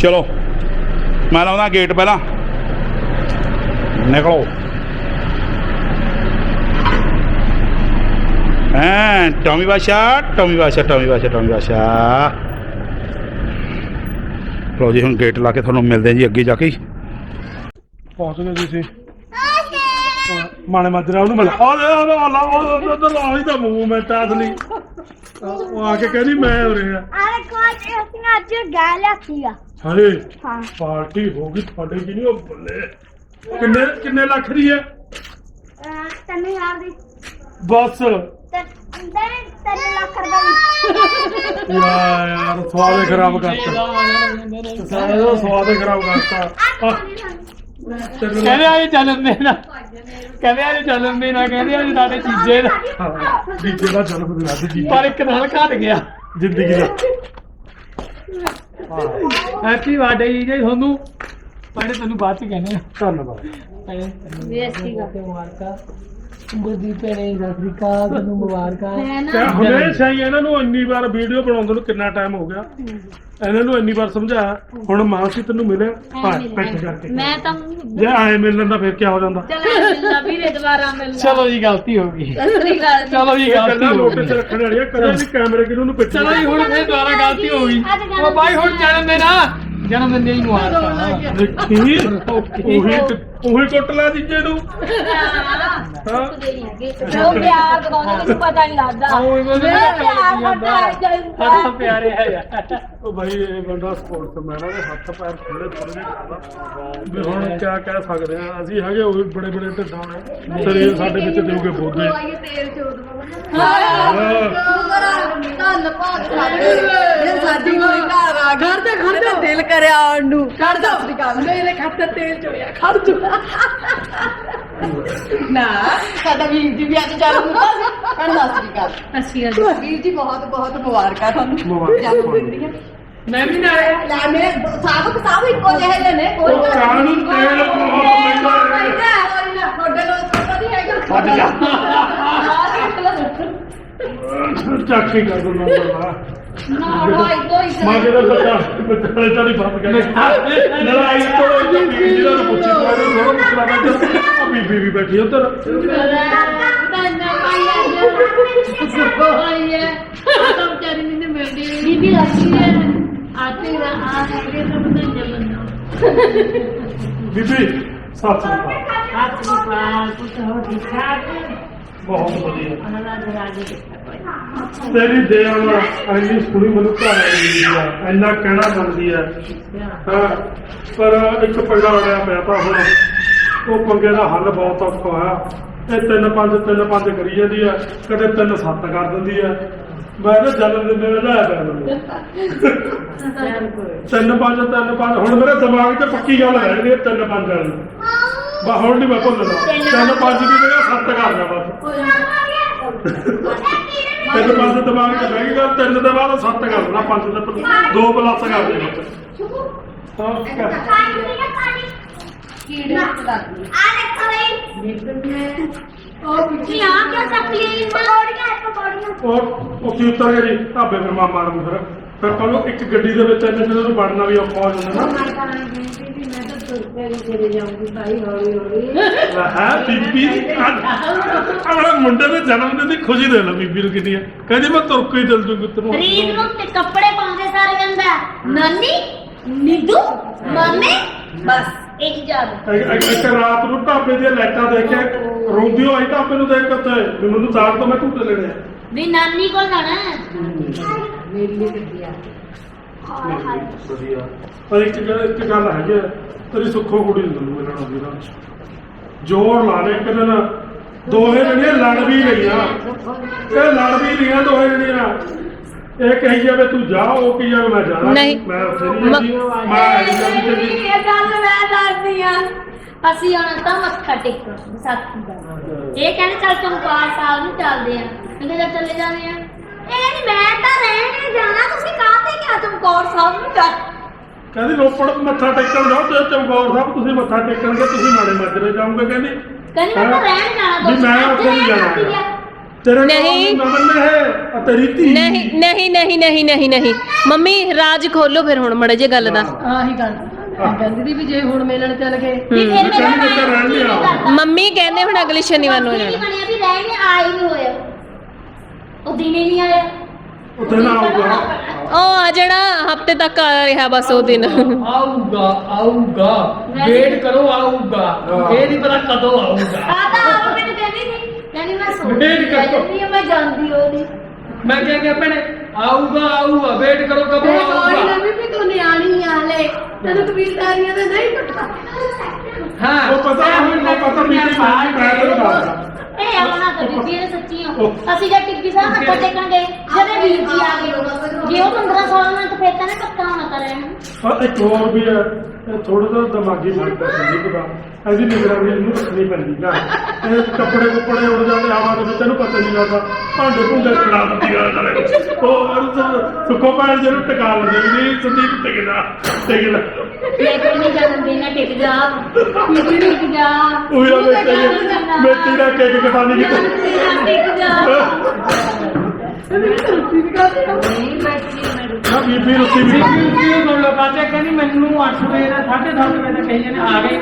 ਚਲੋ ਮੈਂ ਲਾਉਂਦਾ ਗੇਟ ਪਹਿਲਾਂ। ਨਿਕਲੋ। ਹਾਂ Tommy Basha Tommy Basha Tommy Basha Tommy Basha ਲਓ ਜੀ ਹੁਣ ਗੇਟ ਲਾ ਕੇ ਤੁਹਾਨੂੰ ਮਿਲਦੇ ਹਾਂ ਜੀ ਅੱਗੇ ਜਾ ਕੇ। ਹੀ। ਪਹੁੰਚ ਗਏ ਤੁਸੀਂ ਮਾਣੇ ਮਾਜਰਾ ਉਹਨੂੰ ਮਿਲ ਆ ਲੈ ਆ ਲੈ ਆ ਉਧਰ ਲਾ ਹੀ ਤਾਂ ਮੂਵਮੈਂਟ ਆ ਅਸਲੀ। ਉਹ ਆ ਕੇ ਕਹਿੰਦੀ ਮੈਂ ਉਰੇ ਆ ਆਲੇ ਕੋਲ ਅਸੀਂ ਅੱਜ ਗਾ ਲਿਆ ਸੀਗਾ। ਹਾਏ ਹਾਂ। ਪਾਰਟੀ ਹੋ ਗਈ ਤੁਹਾਡੇ ਕੀ ਨਹੀਂ? ਉਹ ਬੱਲੇ। ਕਿੰਨੇ ਕਿੰਨੇ ਲੱਖ ਦੀ ਹੈ? ਤੈਨੂੰ ਯਾਰ ਦੀ। ਬਸ। ਤੇ ਅੰਦਰ 3 ਲੱਖ ਰੁਪਏ ਯਾਰ ਯਾਰ ਸਵਾਦ ਹੀ ਖਰਾਬ ਕਰਤਾ ਸਾਰੇ ਦਾ ਸਵਾਦ ਹੀ ਖਰਾਬ ਕਰਤਾ ਆਹ, ਤੈਨੂੰ ਕਹਿੰਦੇ ਆ ਜਨਮ ਦਿਨ ਆ। ਕਹਿੰਦੇ ਆ ਜਨਮ ਦਿਨ ਆ ਕਹਿੰਦੇ ਆ ਸਾਡੇ ਚੀਜ਼ੇ ਦਾ ਹਾਂ, ਜੀਜੇ ਦਾ। ਜਨਮ ਦਿਨ ਅੱਜ ਜੀ ਪਰ ਇੱਕ ਨਾਲ ਘਟ ਗਿਆ। ਜ਼ਿੰਦਗੀ ਦਾ ਹੈਪੀ ਬਰਥਡੇ ਜੀ ਤੁਹਾਨੂੰ ਪਹਿਲੇ ਤੁਹਾਨੂੰ ਬਾਅਦ ਚ ਕਹਿੰਦੇ ਆ। ਧੰਨਵਾਦ। ਬੇਸਤੀ ਕਰਦੇ ਮੁਬਾਰਕਾਂ। ਗੁਰਦੀਪ ਭੈਣੇ ਸਤਿ ਸ੍ਰੀ ਅਕਾਲ ਤੁਹਾਨੂੰ ਮੁਬਾਰਕਾਂ। ਤੇ ਹਮੇਸ਼ਾ ਹੀ ਇਹਨਾਂ ਨੂੰ ਇੰਨੀ ਵਾਰ ਵੀਡੀਓ ਬਣਾਉਂਦੇ ਨੂੰ ਕਿੰਨਾ ਟਾਈਮ ਹੋ ਗਿਆ। ਇਹਨਾਂ ਨੂੰ ਇੰਨੀ ਵਾਰ ਸਮਝਾਇਆ ਹੁਣ ਮਾਂ ਸੀ ਤੈਨੂੰ ਮਿਲਿਆ ਹਾਂ ਪੈਟ ਕਰਕੇ। ਮੈਂ ਤਾਂ ਜੇ ਆਏ ਮਿਲ ਲੈਂਦਾ ਫਿਰ ਕੀ ਹੋ ਜਾਂਦਾ? ਚਲ ਮਿਲਦਾ ਵੀਰੇ ਦੁਬਾਰਾ ਮਿਲਦਾ। ਚਲੋ ਜੀ ਗਲਤੀ ਹੋ ਗਈ। ਸਸਰੀ ਗੱਲ ਚਲੋ ਜੀ ਇਹ ਗਲਤੀ ਗੱਲਾਂ ਹੋ ਨੋਟਿਸ ਗਈ। ਰੱਖਣ ਵਾਲੀਆਂ ਕਦੇ ਵੀ ਕੈਮਰੇ ਕਿਨੂੰ ਨੂੰ ਪਿੱਛੇ ਚਲੋ ਜੀ ਹੁਣ ਫੇਰ ਦੁਬਾਰਾ ਗਲਤੀ ਹੋ ਗਈ। ਉਹ ਬਾਈ ਹੁਣ ਜਨਮ ਦਿਨ ਆ। ਜਨਮ ਦਿਨ ਦੀ ਮੁਬਾਰਕਾਂ ਦੇਖੀ ਉਹੀ ਉਹੀ ਕੁੱਟ ਲਾ ਜੀਜੇ ਨੂੰ। ਹਾਂ। ਉਹ ਪਿਆਰ ਦਿਖਾਉਂਦੇ ਮੈਨੂੰ ਪਤਾ ਨਹੀਂ ਲੱਗਦਾ। ਆਓ ਇਹ ਬੋਲੇ ਮੈਂ ਪਿਆਰ ਕਰਦਾ ਹੈ ਸਾਡਾ ਜਾਂਦਾ ਪਿਆਰੇ ਹੈ ਯਾਰ। ਉਹ ਭਾਈ ਇਹ ਬੰਦਾ ਸਪੋਰਟਸ ਮੈਨ ਆ ਦੇ ਹੱਥ ਪੈਰ ਖੁੱਲੇ ਥੋੜੇ ਵੀ ਹੁਣ ਕੀ ਕਹਿ ਸਕਦੇ ਆ? ਅਸੀਂ ਹੈਗੇ ਉਹ ਵੀ ਬੜੇ ਬੜੇ ਢਿੱਡਾਂ ਨੇ ਸਰੀਰ ਸਾਡੇ ਵਿੱਚ ਬੋਦੇ ਸਾਡੇ। ਕੋਈ ਘਰ ਆ ਘਰ ਤੇ ਘਰ ਤੇ ਦਿਲ ਕਰਿਆ ਆਉਣ ਨੂੰ। ਕਰ ਦੋ। ਅਫਰੀਕਾ ਮੇਰੇ ਖਾਤੇ ਤੇਲ ਚੋਇਆ ਖੜ ਜੂ ਨਾ ਸਾਡਾ ਵੀਰ ਜੀ ਵੀ ਅੱਜ ਜਨਮ ਦਿਨ ਸੀ। ਕਰ ਦੋ ਅਫਰੀਕਾ ਅਸੀਂ ਵੀਰ ਜੀ ਬਹੁਤ ਬਹੁਤ ਮੁਬਾਰਕਾਂ ਤੁਹਾਨੂੰ। ਮੁਬਾਰਕਾਂ। ਜਨਮ ਦਿਨ ਦੀਆਂ ਮੈਂ ਵੀ ਨਾ ਆਇਆ। ਲੈ ਮੇਰੇ ਸਾਬਕ ਸਾਬ ਇੱਕੋ ਜਿਹੇ ਜਿਹੇ ਨੇ। ਕੋਈ ਉਹ ਕਾਨੂੰਨ ਤੇਲ ਬਹੁਤ ਮਹਿੰਗਾ ਹੈ। ਤੁਹਾਡੇ ਨਾਲ ਪਤਾ ਨਹੀਂ ਹੈਗਾ। ਵੱਜ ਜਾ। ਚੱਕ ਹੀ ਕਰ ਦਿੰਦਾ ਬੰਦਾ ਮਾਂ ਨਾ ਜਿਹੜਾ ਬੱਚਾ ਬੱਚਾ ਚਾਲੀ ਬੰਦ ਕਰ ਲੜਾਈ ਤੋਂ ਜੀ ਜਿਹਦਾ ਬੀਬੀ ਵੀ ਬੈਠੀ ਉਧਰ ਬੀਬੀ ਲੱਗੀ ਹੈ। ਆਤੇ ਦਾ ਆ ਤਾਂ ਪਤਾ ਨਹੀਂ ਚੱਲਣਾ ਬੀਬੀ ਨੂੰ ਪਾਲ ਕੁਛ ਹੋ ਠੀਕ ਠਾਕ? ਬਹੁਤ ਵਧੀਆ। ਅਨਲਾ ਜਰਾਜੇ ਦਿੱਤਾ ਤੇਰੀ ਦੇਵ ਇੰਨੀ ਸੋਹਣੀ ਮੈਨੂੰ ਘਰ ਆਈ ਆ, ਇੰਨਾ ਕਹਿਣਾ ਮੰਨਦੀ ਆ। ਹਾਂ, ਪਰ ਇੱਕ ਪੰਗਾ ਅੜਿਆ ਪਿਆ ਤਾਂ ਹੁਣ। ਉਹ ਪੰਗੇ ਦਾ ਹੱਲ ਬਹੁਤ ਔਖਾ ਹੋਇਆ ਇਹ ਤਿੰਨ ਪੰਜ ਤਿੰਨ ਪੰਜ ਕਰੀ ਜਾਂਦੀ ਆ, ਕਦੇ ਤਿੰਨ ਸੱਤ ਕਰ ਦਿੰਦੀ ਆ। ਮੈਂ ਤਾਂ ਜਨਮ ਦਿਨ ਦੇ ਵਧਾਇਆ ਪਿਆ ਮੈਨੂੰ। ਤਿੰਨ ਪੰਜ ਤਿੰਨ ਪੰਜ, ਹੁਣ ਮੇਰੇ ਦਿਮਾਗ 'ਚ ਪੱਕੀ ਗੱਲ ਹੈ ਕਿ ਤਿੰਨ ਪੰਜ ਵਾਲੀ। ਬਾ ਹੁਣ ਨਹੀਂ ਮੈਂ ਭੁੱਲਦਾ ਤਿੰਨ ਪੰਜ ਦੀ ਜਗ੍ਹਾ ਸੱਤ ਕਰਦਾ ਬਸ। ਤਿੰਨ ਪੰਜ ਦਿਮਾਗ 'ਚ ਬਹਿ ਗਈ ਗੱਲ ਤਿੰਨ ਦੇ ਬਾਅਦ ਸੱਤ ਕਰ ਦੇਣਾ ਪੰਜ ਦੇ ਪ- ਦੋ ਪਲੱਸ ਕਰ ਦੇਣਾ। ਹਾਂ ਕਰ। ਕੀੜੇ ਕਰਦੀ ਆ ਦੇਖੋ ਬਈ। ਉਹ ਕੀ ਆ? ਕਿਉਂ ਚੱਕ ਲਈ ਪਕੌੜੀਆਂ। ਪਕੌੜੀਆਂ ਉਹ ਕੀ ਉਤਰ ਗਿਆ ਜੀ ਢਾਬੇ ਪਰ ਮਾਰ ਮਾਰ ਫਿਰ। ਫਿਰ ਕਹਿੰਦਾ ਇੱਕ ਗੱਡੀ ਦੇ ਵਿੱਚ ਇੰਨੇ ਜਿਹਨੂੰ ਵੜਨਾ ਵੀ ਔਖਾ ਹੋ ਜਾਂਦਾ ਨਾ। ਮੈਂ ਤਾਂ ਤੁਰ ਕੇ ਹੀ ਚਲੇ ਜਾਊਂਗੀ ਭਾਈ ਹੌਲੀ ਹੌਲੀ। ਹੈ ਬੀਬੀ ਆਪਣਾ ਮੁੰਡੇ ਦੇ ਜਨਮ ਦਿਨ ਦੀ ਖੁਸ਼ੀ ਦੇ ਲਓ ਬੀਬੀ ਨੂੰ ਕਿੰਨੀ ਹੈ ਕਹਿੰਦੀ ਮੈਂ ਤੁਰ ਕੇ ਹੀ ਚੱਲ ਜੂਗੀ ਤੈਨੂੰ ਰੀਤ ਨੂੰ ਤੇ ਕੱਪੜੇ ਪਾਉਂਦੇ ਸਾਰੇ ਕਹਿੰਦਾ ਨਾਨੀ ਨਿੱਦੂ ਮੰਮੀ ਬਸ ਇੱਕ ਜਾਦੂ ਇੱਕ- ਰਾਤ ਨੂੰ ਢਾਬੇ ਦੀਆਂ ਲਾਈਟਾਂ ਦੇਖ ਕੇ ਰੋਂਦੀ ਹੋਈ ਢਾਬੇ ਨੂੰ ਦੇਖ ਕੇ ਉੱਥੇ ਵੀ ਮੈਨੂੰ ਸਾਰ ਤੋਂ ਮੈਂ ਝੂਟੇ ਲੈਣੇ ਆ। ਵੀ ਨਾਨੀ ਕੋਲ ਜਾਣਾ ਮੇਰੀ ਲਈ ਕੱਢਿਆ ਵਧੀਆ। ਪਰ ਇੱਕ ਗੱਲ ਇੱਕ ਗੱਲ ਹੈਗੀ ਆ, ਤੇਰੀ ਸੁੱਖੋ ਕੁੜੀ ਨੂੰ ਤੈਨੂੰ ਮਿਲਣਾ ਵੀ ਨਾ। ਜੋਰ ਲਾ ਲੈ ਇੱਕ ਦਿਨ ਦੋਹੇ ਜਣੀਆਂ ਲੜ ਵੀ ਲਈਆਂ ਇਹ ਲੜ ਵੀ ਲਈਆਂ ਦੋਹੇ ਜਣੀਆਂ। ਇਹ ਕਹੀ ਜਾਵੇ ਤੂੰ ਜਾ ਉਹ ਕਹੀ ਜਾਵੇ ਮੈਂ ਜਾਣਾ। ਨਹੀਂ। ਮੈਂ ਉੱਥੇ ਨਹੀਂ ਜਾਂਦੀ। ਮੈਂ ਆਈ ਜਾਂਦੀ ਚੱਲੀ ਇਹ ਗੱਲ ਮੈਂ ਦੱਸਦੀ ਆ। ਅਸੀਂ ਆਉਣਾ ਤਾਂ ਮੱਥਾ ਟੇਕਣ ਵਿਸਾਖੀ ਦਾ। ਇਹ ਕਹਿੰਦੇ ਚੱਲ ਚਮਕਾਰ ਸਾਹਿਬ ਨੂੰ ਚੱਲਦੇ ਆ। ਕਹਿੰਦੇ ਚੱਲ ਚੱਲੇ ਜਾਂਦੇ ਆ। ਇਹ ਨਹੀਂ ਮੈਂ ਤਾਂ ਰਹਿਣੇ ਜਾਣਾ ਤੁਸੀਂ ਕਾਹਤੇ ਕਿਹਾ ਚਮਕੌਰ ਸਾਹਿਬ ਨੂੰ ਚੱਲ ਕਹਿੰਦੀ ਰੋਪੜ ਮੱਥਾ ਟੇਕਣ ਜਾਓ ਤੇ ਚਮਕੌਰ ਸਾਹਿਬ ਤੁਸੀਂ ਮੱਥਾ ਟੇਕਣਗੇ ਤੁਸੀਂ ਮਾੜੇ ਮਾਜਰੇ ਜਾਓਗੇ ਕਹਿੰਦੀ। ਕਹਿੰਦੀ ਮੈਂ ਤਾਂ ਰਹਿਣ ਜਾਣਾ ਵੀ ਮੈਂ ਉੱਥੇ ਨਹੀਂ ਜਾਣਾ। ਤੇਰੇ ਨਹੀਂ। ਨਵਨ ਹੈ ਤੇਰੀ ਧੀ। ਨਹੀਂ ਨਹੀਂ ਨਹੀਂ ਨਹੀਂ ਨਹੀਂ ਨਹੀਂ। ਮੰਮੀ ਰਾਜ ਖੋਲੋ ਫਿਰ ਹੁਣ ਮੜੇ ਜੇ ਗੱਲ ਦਾ। ਆਹੀ ਗੱਲ। ਕਹਿੰਦੀ ਦੀ ਵੀ ਜੇ ਹੁਣ ਮਿਲਣ ਚੱਲ ਗਏ। ਵੀ ਫਿਰ ਮੇਰਾ। ਮੰਮੀ ਕਹਿੰਦੇ ਹੁਣ ਅਗਲੇ ਸ਼ਨੀਵਾਰ ਨੂੰ ਜਾਣਾ। ਬਣਿਆ ਵੀ ਰਹਿਣ ਆਈ ਨਹੀਂ ਹੋਇਆ। ਉਹ ਦਿਨੇ ਨਹੀਂ ਆਇਆ। ਉੱਥੇ ਨਾ ਆਊਗਾ। ਉਹ ਆ ਜਾਣਾ ਹਫ਼ਤੇ ਤੱਕ ਆ ਰਿਹਾ ਬਸ ਉਹ ਦਿਨ। ਆਊਗਾ ਆਊਗਾ। ਵੇਟ ਕਰੋ ਆਊਗਾ। ਇਹ ਨਹੀਂ ਪਤਾ ਕਦੋਂ ਆਊਗਾ। ਆ ਤਾਂ ਆਪ ਮੈਨੂੰ ਕਹਿੰਦੀ ਸੀ। ਕਹਿੰਦੀ ਮੈਂ ਸੋਚ ਵੇਟ ਕਰੋ। ਜਾਂਦੀ ਹਾਂ, ਮੈਂ ਜਾਂਦੀ ਉਹਦੀ। ਮੈਂ ਕਿਹਾ ਕਿ ਭੈਣੇ ਆਊਗਾ ਆਊਗਾ। ਵੇਟ ਕਰੋ ਕਦੋਂ ਇਹ ਕੋਈ ਆਊਗਾ ਨਾ ਵੀ ਤੂੰ ਨਿਆਣੀ ਆ ਲੈ ਤੈਨੂੰ ਕਬੀਲਦਾਰੀਆਂ ਦਾ ਨਹੀਂ ਪਤਾ। ਹਾਂ। ਉਹ ਪਤਾ ਹੁਣ ਉਹ ਪਤਾ ਵੀ ਨਹੀਂ ਮੈਂ ਮੈਂ ਤੈਨੂੰ ਦੱਸਦਾ ਇਹ ਆਉਣਾ ਤਾਂ ਬੀਬੀ ਇਹ ਸੱਚੀ ਹੋ ਅਸੀਂ ਜਦ ਟਿੱਕੀ ਸਾਹਿਬ ਮੱਥਾ ਟੇਕਣ ਗਏ ਜਦੇ ਵੀਰ ਜੀ ਆ ਗਏ। ਜੇ ਉਹ 15 ਸਾਲ ਨਾਲ ਤਾਂ ਫਿਰ ਤਾਂ ਨਾ ਪੱਕਾ ਹੋਣਾ ਰਹਿਣ। ਪਰ ਇੱਕ ਹੋਰ ਵੀ ਹੈ ਇਹ ਥੋੜਾ ਜਿਹਾ ਦਿਮਾਗੀ ਫ਼ਰਕ ਹੈ ਨਹੀਂ ਪਤਾ ਇਹਦੀ ਨਿਗਰਾਨੀ ਇਹਨੂੰ ਰੱਖਣੀ ਪੈਂਦੀ ਨਾ। ਇਹ ਕੱਪੜੇ ਕੁੱਪੜੇ ਉੱਡ ਜਾਂਦੇ ਹਵਾ ਦੇ ਵਿੱਚ ਇਹਨੂੰ ਪਤਾ ਨਹੀਂ ਲੱਗਦਾ। ਭਾਂਡੇ ਭੁੰਡੇ ਖੜਾ ਦਿੰਦੀ ਗੱਲ ਕਰੇ ਉਹ ਅਰਸ ਸੁੱਕੋ ਪੈਣ ਜਿਹਨੂੰ ਟਿਕਾ ਲੈਂਦੇ ਵੀ ਨਹੀਂ ਸੰਦੀਪ ਟਿਕਦਾ ਟਿਕਦਾ ਇਹ ਕੋਈ ਨਹੀਂ ਦਿਨ ਨਾ ਟਿਕ ਜਾ। ਟਿਕ ਜਾ। ਉਹ ਯਾਰ ਮੇਰੀ ਦਾ ਕੇਕ ਕਟਾਣੀ ਕਿਤੇ ਨਾ ਬੀਬੀ ਰੁੱਤੀ ਵੀ ਕੀ ਕਹਿੰਦੀ ਮੈਨੂੰ 8 ਵਜੇ ਦਾ 7:30 ਵਜੇ ਦਾ ਕਹੀ ਜਾਂਦੇ ਆ ਗਏ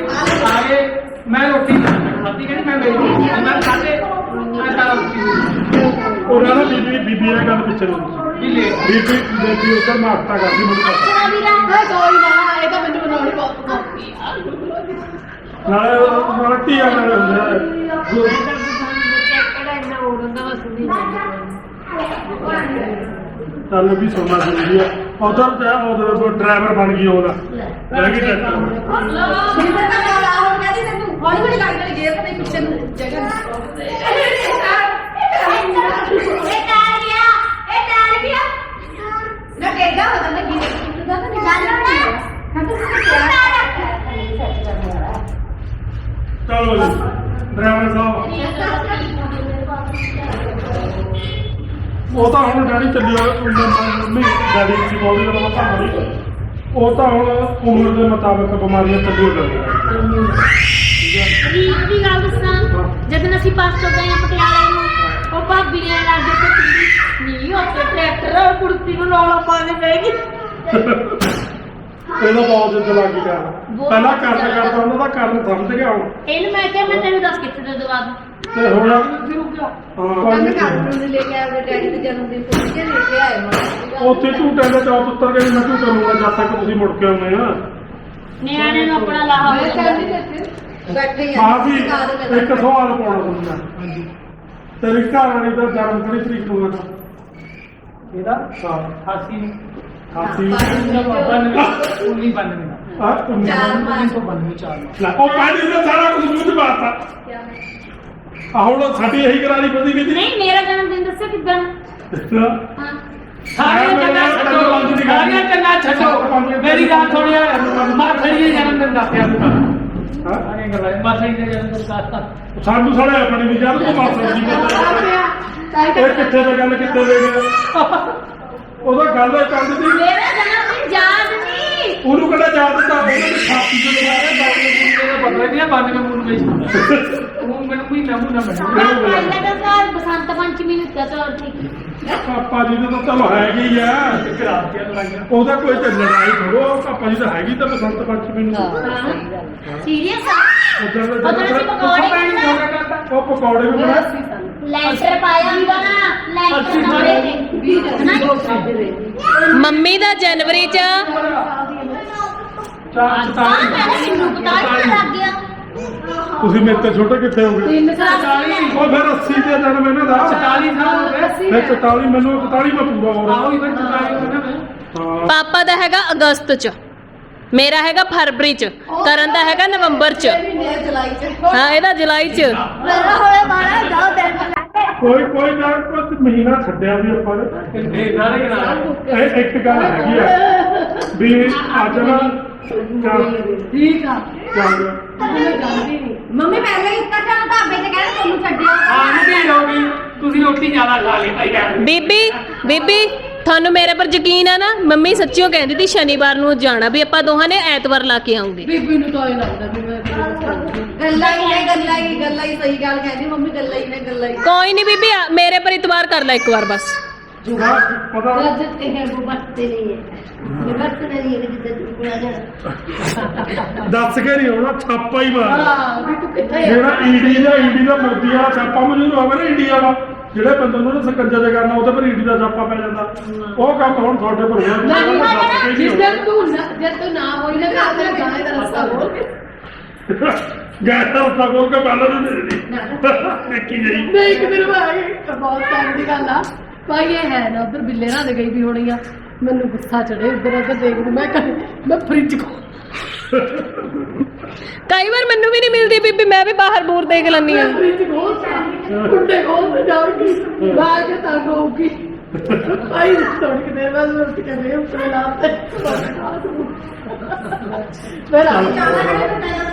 ਆ ਗਏ ਮੈਂ ਰੋਟੀ ਖਾਧੀ ਕਹਿੰਦੀ ਮੈਂ ਮੇਰੀ ਮੈਂ ਖਾਦੇ ਮੈਂ ਤਾਂ ਉਹਨਾਂ ਦਾ ਬੀਬੀ ਬੀਬੀ ਇਹ ਗੱਲ ਪਿੱਛੇ ਨੂੰ ਵੀ ਲੈ ਬੀਬੀ ਬੀਬੀ ਉੱਧਰ ਮਾਰਤਾ ਕਰਦੀ ਮੈਨੂੰ ਪਤਾ। ਨਾਲੇ ਨਾਲੇ ਧੀਆਂ ਨਾਲ ਹੁੰਦਾ ਹੈ। ਕਿਹੜਾ ਇੰਨਾ ਉੜਦਾ ਵਸਦੀ ਚੱਲ ਵੀ ਸੁਣਨਾ ਜ਼ਰੂਰੀ ਹੈ ਉਧਰ ਜਾ ਉਧਰ ਡਰਾਈਵਰ ਬਣ ਗਈ ਉਹਦਾ। ਰਹਿ ਗਈ ਟੈਕਟਰ ਸਿੰਦਰ ਦਾ ਨਾਲ ਆਹੋ ਕਹਿੰਦੀ ਤੈਨੂੰ ਹੌਲੀ ਹੌਲੀ ਕਰ ਕੇ ਗੇਰ ਤੇ ਪਿੱਛੇ ਨੂੰ ਜਗ੍ਹਾ ਇਹ ਟਾਰ ਗਿਆ ਇਹ ਟਾਰ ਗਿਆ ਨਾ ਕਿਹਦਾ ਹੁੰਦਾ ਨਾ ਗੀਤ ਦਾ ਤਾਂ ਨਹੀਂ ਚਲੋ ਜੀ ਡਰਾਈਵਰ ਸਾਹਿਬ ਉਹ ਤਾਂ ਹੁਣ ਡੈਡੀ ਚੱਲਿਆ ਮੰਮੀ ਡੈਡੀ ਦੀ ਬੋਲੀ ਦਾ ਪਤਾ ਨਹੀਂ ਉਹ ਤਾਂ ਹੁਣ ਉਮਰ ਦੇ ਮੁਤਾਬਕ ਬਿਮਾਰੀਆਂ ਚੱਲੀ ਜਾਂਦੀਆਂ ਰੀਤ ਦੀ ਗੱਲ ਦੱਸਾਂ ਜਦੋਂ ਅਸੀਂ ਪਾਸ ਤੋਂ ਗਏ ਪਟਿਆਲੇ ਨੂੰ ਉਹ ਭਾਬੀ ਨੇ ਲੱਗੇ ਤੇ ਨਹੀਂ ਉੱਥੇ ਟਰੈਕਟਰ ਔਰ ਕੁਰਸੀ ਨੂੰ ਰੌਲਾ ਪਾਣੇ ਪੈਗੀ ਇਹਦਾ ਬਹੁਤ ਜਿੱਦ ਲੱਗ ਗਿਆ। ਪਹਿਲਾਂ ਕਰਨ ਕਰਦਾ ਉਹਨਾਂ ਦਾ ਕਰਨ ਸਮਝ ਗਿਆ ਹੁਣ। ਇਹਨੂੰ ਮੈਂ ਕਿਹਾ ਮੈਂ ਤੈਨੂੰ ਦੱਸ ਕਿੱਥੇ ਦੇ ਦਵਾ ਦੂੰ। ਤੇ ਹੁਣ ਹਾਂ ਕਹਿੰਦੇ ਘਰ ਨੂੰ ਲੈ ਕੇ ਆਇਆ ਡੈਡੀ ਦੇ ਜਨਮ ਦਿਨ ਤੇ ਕਿਹਨੇ ਲੈ ਕੇ ਆਏ ਮਾਂ ਉੱਥੇ ਝੂਟੇ ਦੇ ਚੌਥ ਉੱਤਰ ਕੇ ਵੀ ਮੈਂ ਝੂਟੇ ਲੂੰਗਾ ਜਦ ਤੱਕ ਤੁਸੀਂ ਮੁੜ ਕੇ ਆਉਂਦੇ ਆ ਨਿਆਣੇ ਨੂੰ ਆਪਣਾ ਲਾਹਾ ਹੋ ਮੈਂ ਜਾਂਦਾ। ਕਹਿੰਦੀ ਤੇ ਬੈਠੇ ਹੀ ਹਾਂ ਜੀ ਇੱਕ ਸਵਾਲ ਪਾਉਣਾ ਤੁਹਾਨੂੰ ਮੈਂ। ਤੇਰੀ ਘਰ ਵਾਲੀ ਦਾ ਜਨਮ ਕਿਹੜੀ ਤਰੀਕ ਨੂੰ ਹੋਇਆ? ਇਹਦਾ? ਹਾਂ। 88 ਖਾਸੀ ਉਨੀ ਬੰਨਵੇਂ ਆ ਤੁਮ ਚਾਰ ਪੰਜ। 1992 ਚਾਰ। ਲੈ ਉਹ ਪਹਿਲੇ ਤਾਂ ਸਾਰਾ ਕੁਝ ਮੂੰਹ ਚ ਪਾਤਾ। ਆ ਹੁਣ ਸਾਡੀ ਇਹੀ ਕਰਾਣੀ ਪਦੀ ਵੀ ਨਹੀਂ ਮੇਰਾ ਜਨਮ ਦਿਨ ਦੱਸੋ ਕਿੱਦਾਂ? ਦੀ ਹਾਂ। ਸਾਰੀਆਂ ਗੱਲਾਂ ਛੱਡੋ। ਸਾਰੀਆਂ ਗੱਲਾਂ ਛੱਡੋ। ਮੇਰੀ ਗੱਲ ਸੁਣਿਆ ਮਾਥੜੀ ਦੇ ਜਨਮ ਦਿਨ ਦੱਸਿਆ ਸਾਰੀਆਂ ਗੱਲਾਂ। ਮਾਥੜੀ ਦੇ ਜਨਮ ਦਿਨ ਦੱਸਤਾ। ਸਾਨੂੰ ਸਾਲੇ ਆਪਣੀ ਵੀ ਜਦ ਤੋਂ ਬਾਤ ਸਮਝੀ ਇਹ ਕਿੱਥੇ ਤੇ ਗੱਲ ਕਿੱਥੇ ਲੈ ਗਿਆ ਉਹਦਾ ਗੱਲ ਕਰਦੀ ਸੀ। ਮੇਰਾ ਜਨਮ ਦਿਨ ਯਾਦ ਉਹਨੂੰ ਕਿਹੜਾ ਯਾਦ ਦਿੱਤਾ? ਉਹਨੇ ਤਾਂ ਛਾਤੀ ਤੇ ਲਗਾਇਆ ਬਾਬੂ ਪਤਾ ਨਹੀਂ ਬੰਦ ਕੇ ਮੂਲ ਵਿੱਚ ਉਹ ਮੈਨੂੰ ਕੋਈ ਨਾ ਮੂਲ ਨਾ ਬਣੇ ਪਹਿਲਾਂ ਤਾਂ ਸਾਲ ਬਸੰਤ ਪੰਚਮੀ ਨੂੰ ਕਦੋਂ ਠੀਕ। ਪਾਪਾ ਜੀ ਦਾ ਤਾਂ ਚਲੋ ਹੈਗੀ ਆ। ਉਹਦਾ ਕੋਈ ਤੇ ਲੜਾਈ ਕਰੋ ਪਾਪਾ ਜੀ ਤਾਂ ਹੈਗੀ ਤਾਂ ਬਸੰਤ ਪੰਚਮੀ ਨੂੰ। ਸੀਰੀਅਸ ਆ। ਉਧਰ ਦੇ ਉਹ ਪਕੌੜੇ ਵੀ ਬਣਾ। ਲੈਂਟਰ ਪਾਇਆ ਹੁੰਦਾ ਨਾ ਲੈਂਟਰ ਕਮਰੇ ਤੇ ਮੰਮੀ ਦਾ ਜਨਵਰੀ ਚ ਆਹ ਮੈਂ ਮੈਨੂੰ ਪਤਾ ਹੀ ਲੱਗ ਗਿਆ। ਤੁਸੀਂ ਮੇਰੇ ਤੋਂ ਛੋਟੇ ਕਿੱਥੇ ਹੋਗੇ? ਤਿੰਨ ਸਾਲ ਉਹ ਫਿਰ 80 ਦੇ ਜਨਮ ਇਹਨਾਂ ਦਾ 40 ਸਾਲ ਹੋ ਗਏ ਮੈਂ 44 ਮੈਨੂੰ 44 ਮੈਂ ਪੂਰਾ ਹੋ ਆਓ ਰਿਹਾ। ਹੀ ਫਿਰ 40 ਹੋ ਗਏ ਹਾਂ। ਪਾਪਾ ਦਾ ਹੈਗਾ ਅਗਸਤ ਚ। ਮੇਰਾ ਹੈਗਾ ਫਰਵਰੀ ਚ। ਕਰਨ ਦਾ ਹੈਗਾ ਨਵੰਬਰ ਚ। ਮਹੀਨੇ ਜੁਲਾਈ ਚ। ਹਾਂ ਇਹਦਾ ਜੁਲਾਈ ਚ। ਮੇਰਾ ਹੋਲੇ ਮਾਰਾ ਦੋ ਦਿਨ। ਕੋਈ ਕੋਈ ਨਾ ਕੋਈ ਮਹੀਨਾ ਛੱਡਿਆ ਵੀ ਆਪਾਂ ਨੇ। ਇਹ ਸਾਰੇ ਕਰਾ ਇਹ ਇੱਕ ਗੱਲ ਹੈਗੀ ਆ ਵੀ ਅੱਜ ਨਾ ਠੀਕ ਆ। ਚੱਲ। ਮੈਂ ਜਾਣਦੀ ਨਹੀਂ ਮੰਮੀ ਪਹਿਲਾਂ ਹੀ ਇੱਕਾ ਚਾ ਢਾਬੇ ਤੇ ਕਹਿੰਦੇ ਤੁਹਾਨੂੰ ਛੱਡਿਆ। ਆਹ ਨਹੀਂ ਹੋ ਗਈ। ਤੁਸੀਂ ਰੋਟੀ ਜ਼ਿਆਦਾ ਖਾ ਲਈ ਭਾਈ ਯਾਰ ਬੀਬੀ ਬੀਬੀ ਤੁਹਾਨੂੰ ਮੇਰੇ ਪਰ ਯਕੀਨ ਆ ਨਾ? ਮੰਮੀ ਸੱਚੀਓ ਕਹਿੰਦੀ ਤੀ ਸ਼ਨੀਵਾਰ ਨੂੰ ਜਾਣਾ ਵੀ ਆਪਾਂ ਦੋਹਾਂ ਨੇ ਐਤਵਾਰ ਲਾ ਕੇ ਆਉਂਗੇ। ਬੀਬੀ ਨੂੰ ਤਾਂ ਇਹ ਲੱਗਦਾ ਵੀ ਮੈਂ ਗੱਲਾਂ ਹੀ ਨੇ ਗੱਲਾਂ ਹੀ ਗੱਲਾਂ ਹੀ ਸਹੀ ਗੱਲ ਕਹਿੰਦੀ ਮੰਮੀ ਗੱਲਾਂ ਹੀ ਨੇ ਗੱਲਾਂ ਹੀ। ਕੋਈ ਨਹੀਂ ਬੀਬੀ ਆ, ਮੇਰੇ ਪਰ ਇਤਵਾਰ ਕਰ ਲੈ ਇੱਕ ਵਾਰ ਬਸ। ਜੁਗਾ ਪਤਾ रजत है वो बचते नहीं है ये बचते नहीं है जिद्दत पूरा जाना ਦੱਸ ਕੇ ਨਹੀਂ ਹੋਣਾ ਛਾਪਾ ਹੀ ਮਾਰ ਹਾਂ ਵੀ ਤੂੰ ਕਿੱਥੇ ਆ ਜਿਹੜਾ ਈਡੀ ਦਾ ਈਡੀ ਦਾ ਮੋਦੀ ਵਾਲਾ ਛਾਪਾ ਮਨਜ਼ੂਰ ਹੋਵੇ ਨਾ ਇੰਡੀਆ ਦਾ ਜਿਹੜੇ ਬੰਦੇ ਨੂੰ ਉਹਨੇ ਸਕੰਜਾ ਦੇ ਕਰਨਾ ਉਹਦੇ ਪਰ ਈਡੀ ਦਾ ਛਾਪਾ ਪੈ ਜਾਂਦਾ ਉਹ ਕੰਮ ਹੁਣ ਤੁਹਾਡੇ ਪਰ ਹੋਇਆ ਨਹੀਂ ਤੁਹਾਨੂੰ ਦੱਸ ਕੇ ਨਹੀਂ ਜਿਸ ਹੋਣਾ। ਦਿਨ ਤੂੰ ਨਾ ਜਦ ਤੂੰ ਨਾ ਹੋਈ ਨਾ ਘਰ ਦੇ ਗਾਣੇ ਦਾ ਰਸਤਾ ਬੋਲ ਕੇ ਗੈਸ ਦਾ ਰਸਤਾ ਖੋਲ ਕੇ ਪਹਿਲਾਂ ਨਹੀਂ ਦੇ ਦਿੱਤੀ ਦੇਖੀ ਜਾਈ ਮੈਂ ਇੱਕ ਦਿਨ ਭਾਈ ਬਹੁਤ ਟਾਈਮ ਦੀ ਗੱਲ ਆ ਭਾਈ ਇਹ ਹੈ ਨਾ ਉਧਰ ਬਿੱਲੇ ਦੇ ਗਈ ਵੀ ਹੋਣੀ ਆ। ਮੈਨੂੰ ਗੁੱਸਾ ਚੜੇ ਉਧਰ ਉਧਰ ਦੇਖਦੀ ਮੈਂ ਕਹੀ ਮੈਂ ਫ੍ਰਿਜ ਕੋ ਕਈ ਵਾਰ ਮੈਨੂੰ ਵੀ ਨਹੀਂ ਮਿਲਦੀ ਬੀਬੀ ਮੈਂ ਵੀ ਬਾਹਰ ਬੂਰ ਦੇਖ ਲੈਂਦੀ ਆ ਫ੍ਰਿਜ ਖੋਲ ਕੁੰਡੇ ਖੋਲ ਤੇ ਜਾਊਗੀ ਬਾਹਰ ਕੇ ਤਾਂ ਹੋਊਗੀ। ਭਾਈ ਥੋੜੀ ਕਿ ਦੇਰ ਬਾਅਦ ਉੱਠ ਕੇ ਮੈਂ ਉੱਪਰ ਲਾਤੇ ਮੇਰਾ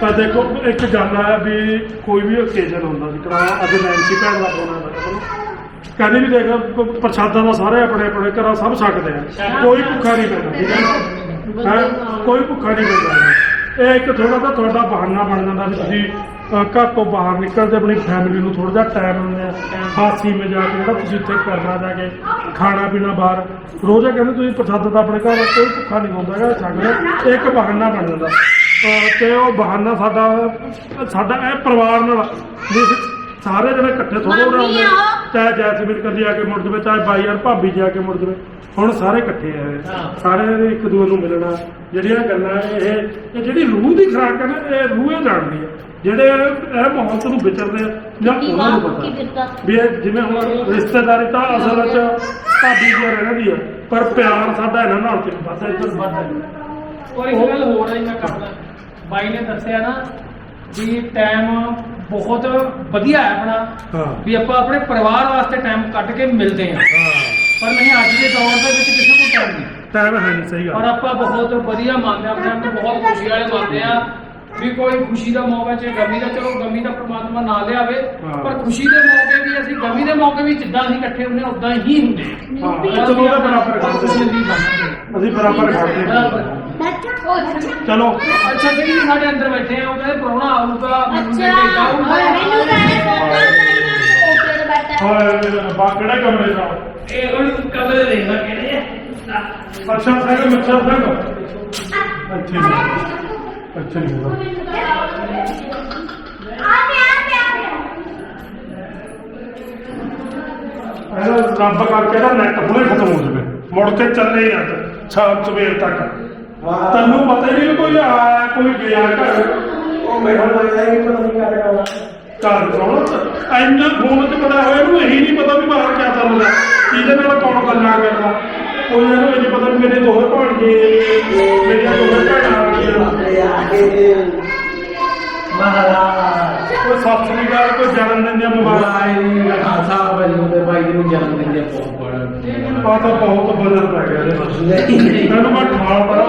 ਤਾਂ। ਦੇਖੋ ਇੱਕ ਗੱਲ ਹੈ ਵੀ ਕੋਈ ਵੀ ਓਕੇਜ਼ਨ ਹੁੰਦਾ ਸੀ ਕਰਾ ਅੱਜ ਨੈਂਸੀ ਭੈਣ ਦਾ ਫੋਨ ਮੈਨੂੰ ਕਹਿੰਦੇ ਵੀ ਦੇਖ ਪ- ਪ੍ਰਸ਼ਾਦਾਂ ਦਾ ਸਾਰੇ ਆਪਣੇ ਆਪਣੇ ਘਰਾਂ ਸਭ ਛਕਦੇ ਆ। ਕੋਈ ਭੁੱਖਾ ਨਹੀਂ ਪੈਂਦਾ ਠੀਕ ਹੈ ਨਾ? ਹੈਂ? ਕੋਈ ਭੁੱਖਾ ਨਹੀਂ ਪੈਂਦਾ ਇਹ ਇੱਕ ਥੋੜਾ ਜਿਹਾ ਤੁਹਾਡਾ ਬਹਾਨਾ ਬਣ ਜਾਂਦਾ ਵੀ ਤੁਸੀਂ ਅ, ਘਰ ਤੋਂ ਬਾਹਰ ਨਿਕਲਦੇ ਆਪਣੀ ਫੈਮਿਲੀ ਨੂੰ ਥੋੜਾ ਜਿਹਾ ਟਾਈਮ ਦਿੰਦੇ ਆ। ਹਾਸੀ ਮਜ਼ਾਕ ਜਿਹੜਾ ਤੁਸੀਂ ਇੱਥੇ ਕਰਨਾ ਜਾ ਕੇ ਖਾਣਾ ਪੀਣਾ ਬਾਹਰ। ਰੋਜ਼ਾ ਕਹਿੰਦੇ ਤੁਸੀਂ ਪ੍ਰਸ਼ਾਦਾ ਤਾਂ ਆਪਣੇ ਘਰ ਕੋਈ ਭੁੱਖਾ ਨਹੀਂ ਹੁੰਦਾ ਹੈਗਾ ਛਕ ਇਹ ਇੱਕ ਬਹਾਨਾ ਬਣ ਜਾਂਦਾ। ਅ, ਤੇ ਉਹ ਬਹਾਨਾ ਸਾਡਾ ਸਾਡਾ ਇਹ ਪਰਿਵਾਰ ਨਾਲ ਵੀ ਅਸੀਂ ਸਾਰੇ ਜਣੇ ਇਕੱਠੇ ਥੋੜੇ ਮੰਮੀ ਰਹੇ ਆਓ। ਚਾਹੇ ਜੈਸਮੀਨ ਕੱਲੀ ਆ ਕੇ ਮੁੜ ਜਵੇ ਚਾਹੇ ਬਾਈ ਯਾਰ ਭਾਬੀ ਜੀ ਆ ਕੇ ਮੁੜ ਜਵੇ। ਹੁਣ ਸਾਰੇ ਇਕੱਠੇ ਆ ਇਹ। ਹਾਂ। ਸਾਰਿਆਂ ਨੇ ਇੱਕ ਦੂਜੇ ਨੂੰ ਮਿਲਣਾ। ਜਿਹੜੀਆਂ ਗੱਲਾਂ ਇਹ ਇਹ ਜਿਹੜੀ ਰੂਹ ਦੀ ਖੁਰਾਕ ਹੈ ਨਾ ਇਹ ਰੂਹ ਜਾਣਦੀ ਹੈ ਜਿਹੜੇ ਇਹ ਮਾਹੌਲ ਤੋਂ ਵਿਚਰਦੇ ਆ ਜਾਂ ਉਹਨਾਂ ਨੂੰ ਪਤਾ। ਵੀ ਇਹ ਜਿਵੇਂ ਹੁਣ ਰਿਸ਼ਤੇਦਾਰੀ ਤਾਂ ਅਸਲ ਵਿੱਚ ਭਾਬੀ ਜੀ ਰਹਿਣਾ ਦੀ ਆ। ਪਰ ਪਿਆਰ ਸਾਡਾ ਇਹਨਾਂ ਨਾਲ ਤੇ ਵੱਧਦਾ ਇੱਧਰ ਵੱਧਦਾ ਔਰ ਇੱਕ ਗੱਲ ਹੋਰ ਹੈ ਮੈਂ ਕਰਦਾ। ਬਾਈ ਨੇ ਦੱਸਿਆ ਨਾ ਵੀ ਟਾਈਮ ਬਹੁਤ ਵਧੀਆ ਹੈ ਆਪਣਾ ਹਾਂ। ਵੀ ਆਪਾਂ ਆਪਣੇ ਪਰਿਵਾਰ ਵਾਸਤੇ ਟਾਈਮ ਕੱਢ ਕੇ ਮਿਲਦੇ ਹਾਂ। ਪਰ ਨਹੀਂ ਅੱਜ ਦੇ ਦੌਰ ਦੇ ਵਿੱਚ ਕਿਸੇ ਕੋਲ ਟਾਈਮ ਨਹੀਂ। ਟਾਈਮ ਹੈ ਨਹੀਂ ਸਹੀ ਗੱਲ। ਆਪਾਂ ਬਹੁਤ ਵਧੀਆ ਮੰਨਦੇ ਹਾਂ ਆਪਣੇ ਆਪ ਨੂੰ ਬਹੁਤ ਖੁਸ਼ੀ ਵਾਲੇ ਮੰਨਦੇ ਆ ਵੀ ਕੋਈ ਖੁਸ਼ੀ ਦਾ ਮੌਕਾ ਚ ਗਮੀ ਦਾ ਚਲੋ ਗਮੀ ਦਾ ਪ੍ਰਮਾਤਮਾ ਨਾ ਲਿਆਵੇ ਹਾਂ। ਪਰ ਖੁਸ਼ੀ ਦੇ ਮੌਕੇ ਵੀ ਅਸੀਂ ਗਮੀ ਦੇ ਮੌਕੇ ਵੀ ਜਿੱਦਾਂ ਅਸੀਂ ਇਕੱਠੇ ਹੁੰਦੇ ਹਾਂ ਉਦਾਂ ਹੀ ਹੁੰਦੇ ਹਾਂ। ਹਾਂ ਬਰਾਬਰ ਕਰਦੇ ਹਾਂ। ਅਸੀਂ ਬਰਾਬਰ ਖੜਦੇ ਬਰਾਬਰ। ਹਾਂ। ਚਲੋ। ਅੱਛਾ ਜੀ ਸਾਡੇ ਅੰਦਰ ਬੈਠੇ ਆ ਉਹ ਕਹਿੰਦੇ ਪ੍ਰਾਹੁਣਾ ਆਊਗਾ ਮੈਨੂੰ ਅੱਛਾ। ਲੈ ਕੇ ਜਾਊਗਾ ਮੈਨੂੰ ਕਹਿੰਦੇ ਸੋਚਦਾ ਨਹੀਂ ਉੱਪਰ ਬੈਠਾ ਹਾਏ ਬਾ ਕਿਹੜੇ ਕਮਰੇ ਦਾ? ਇਹ ਹੁਣ ਕਮਰੇ ਦੇਖਦਾ ਕਹਿੰਦੇ ਅੱਛਾ ਸਿੰਘ ਮੱਛਰ ਸਿੰਘ ਨਹੀਂ ਇੱਥੇ ਨਹੀਂ ਹੋਗਾ ਆਨੇ ਆਨੇ ਆਨੇ ਇਹਦਾ ਰੱਬ ਕਰਕੇ ਦਾ ਨੈਟ ਹੁਣੇ ਖਤਮ ਹੋ ਜਾਵੇ। ਮੁੜ ਕੇ ਚੱਲੇ ਨਾ। ਸ਼ਾਮ ਸਵੇਰ ਤੱਕ। ਤੈਨੂੰ ਪਤਾ ਹੀ ਨਹੀਂ ਕੋਈ ਆਇਆ ਕੋਈ ਗਿਆ ਘਰ। ਉਹ ਮੈਨੂੰ ਲੱਗਦਾ ਕਿ ਪਤਾ ਨਹੀਂ ਕਰ ਰਿਹਾ ਘਰ ਕੌਣ ਇੰਨਾ ਫੋਨ ਤੇ ਪਤਾ ਹੋਇਆ ਇਹਨੂੰ ਇਹੀ ਨਹੀਂ ਪਤਾ ਵੀ ਬਾਹਰ ਕੀ ਚੱਲ ਰਿਹਾ। ਇਹਦੇ ਨਾਲ ਕੌਣ ਗੱਲਾਂ ਕਰਦਾ? ਕੋਈ ਇਹਨੂੰ ਇਹ ਨਹੀਂ ਪਤਾ ਵੀ ਮੇਰੇ ਦੋਹੇ ਭਾਣਜੇ ਮੇਰੀਆਂ ਦੋਹੇ ਭੈਣਾਂ ਮਹਾਰਾਜ। ਕੋਈ ਸਤਿ ਸ੍ਰੀ ਅਕਾਲ ਕੋਈ ਜਨਮ ਦਿਨ ਦੀਆਂ ਮੁਬਾਰਕਾਂ। ਵਾਹਿਗੁਰੂ ਜੀ ਕਾ ਖਾਲਸਾ ਵਾਹਿਗੁਰੂ ਦੇ ਭਾਈ ਨੂੰ ਜਨਮ ਦਿਨ ਦੇ ਬਹੁਤ ਬੜਾ ਆ ਤਾਂ ਬਹੁਤ ਬਦਲ ਪੈ ਨਾਲ ਨਹੀਂ ਨਹੀਂ ਮੈਂ ਠਾਲ ਪੜਾ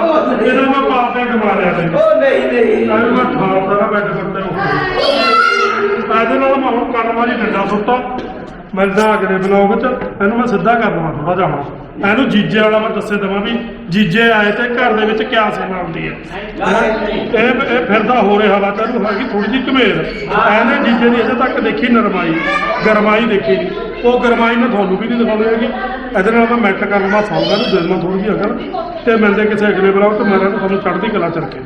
ਇਹਦਾ ਮੈਂ ਪਾਪੇ ਕਮਾਰਿਆ ਤੇ ਉਹ ਨਹੀਂ ਨਹੀਂ। ਮੈਨੂੰ ਮੈਂ ਠਾਲ ਪੜਾ ਬੈੱਡ ਪੱਤੇ ਉੱਤੇ ਇਹਦੇ ਨਾਲ ਮੈਂ ਹੁਣ ਕਰਨ ਵਾਲੀ ਡੰਡਾ ਸੁੱਟਾ। ਮਿਲਦਾ ਅਗਲੇ ਬਲੌਗ 'ਚ ਇਹਨੂੰ ਮੈਂ ਸਿੱਧਾ ਕਰ ਦਵਾਂ ਥੋੜਾ ਹੁਣ। ਇਹਨੂੰ ਜੀਜੇ ਵਾਲਾ ਮੈਂ ਦੱਸੇ ਦਵਾਂ ਵੀ ਜੀਜੇ ਆਏ ਤੇ ਘਰ ਦੇ ਵਿੱਚ ਕਿਆ ਸੇਵਾ ਹੁੰਦੀ ਹੈ। ਇਹ ਇਹ ਫਿਰਦਾ ਹੋ ਰਿਹਾ ਵਾ ਤੈਨੂੰ ਹੈਗੀ ਥੋੜੀ ਜਿਹੀ ਘਮੇਰ। ਇਹਨੇ ਜੀਜੇ ਦੀ ਅਜੇ ਤੱਕ ਦੇਖੀ ਨਰਮਾਈ। ਗਰਮਾਈ ਦੇਖੀ। ਨਹੀਂ ਉਹ ਗਰਮਾਈ ਮੈਂ ਤੁਹਾਨੂੰ ਵੀ ਨਹੀਂ ਦਿਖਾਉਣੀ ਹੈਗੀ। ਇਹਦੇ ਨਾਲ ਮੈਂ ਮੈਟ ਕਰ ਲਵਾਂ ਸੌਂਗਾ ਤੇ ਦਿਲ ਨਾਲ ਥੋੜੀ ਜਿਹੀ ਅਗਰ ਤੇ ਮਿਲਦੇ ਕਿਸੇ ਅਗਲੇ ਬਲੌਗ ਤੇ ਮੈਂ ਤੁਹਾਨੂੰ ਚੜ੍ਹਦੀ ਕਲਾ ਚ ਰੱਖੇ।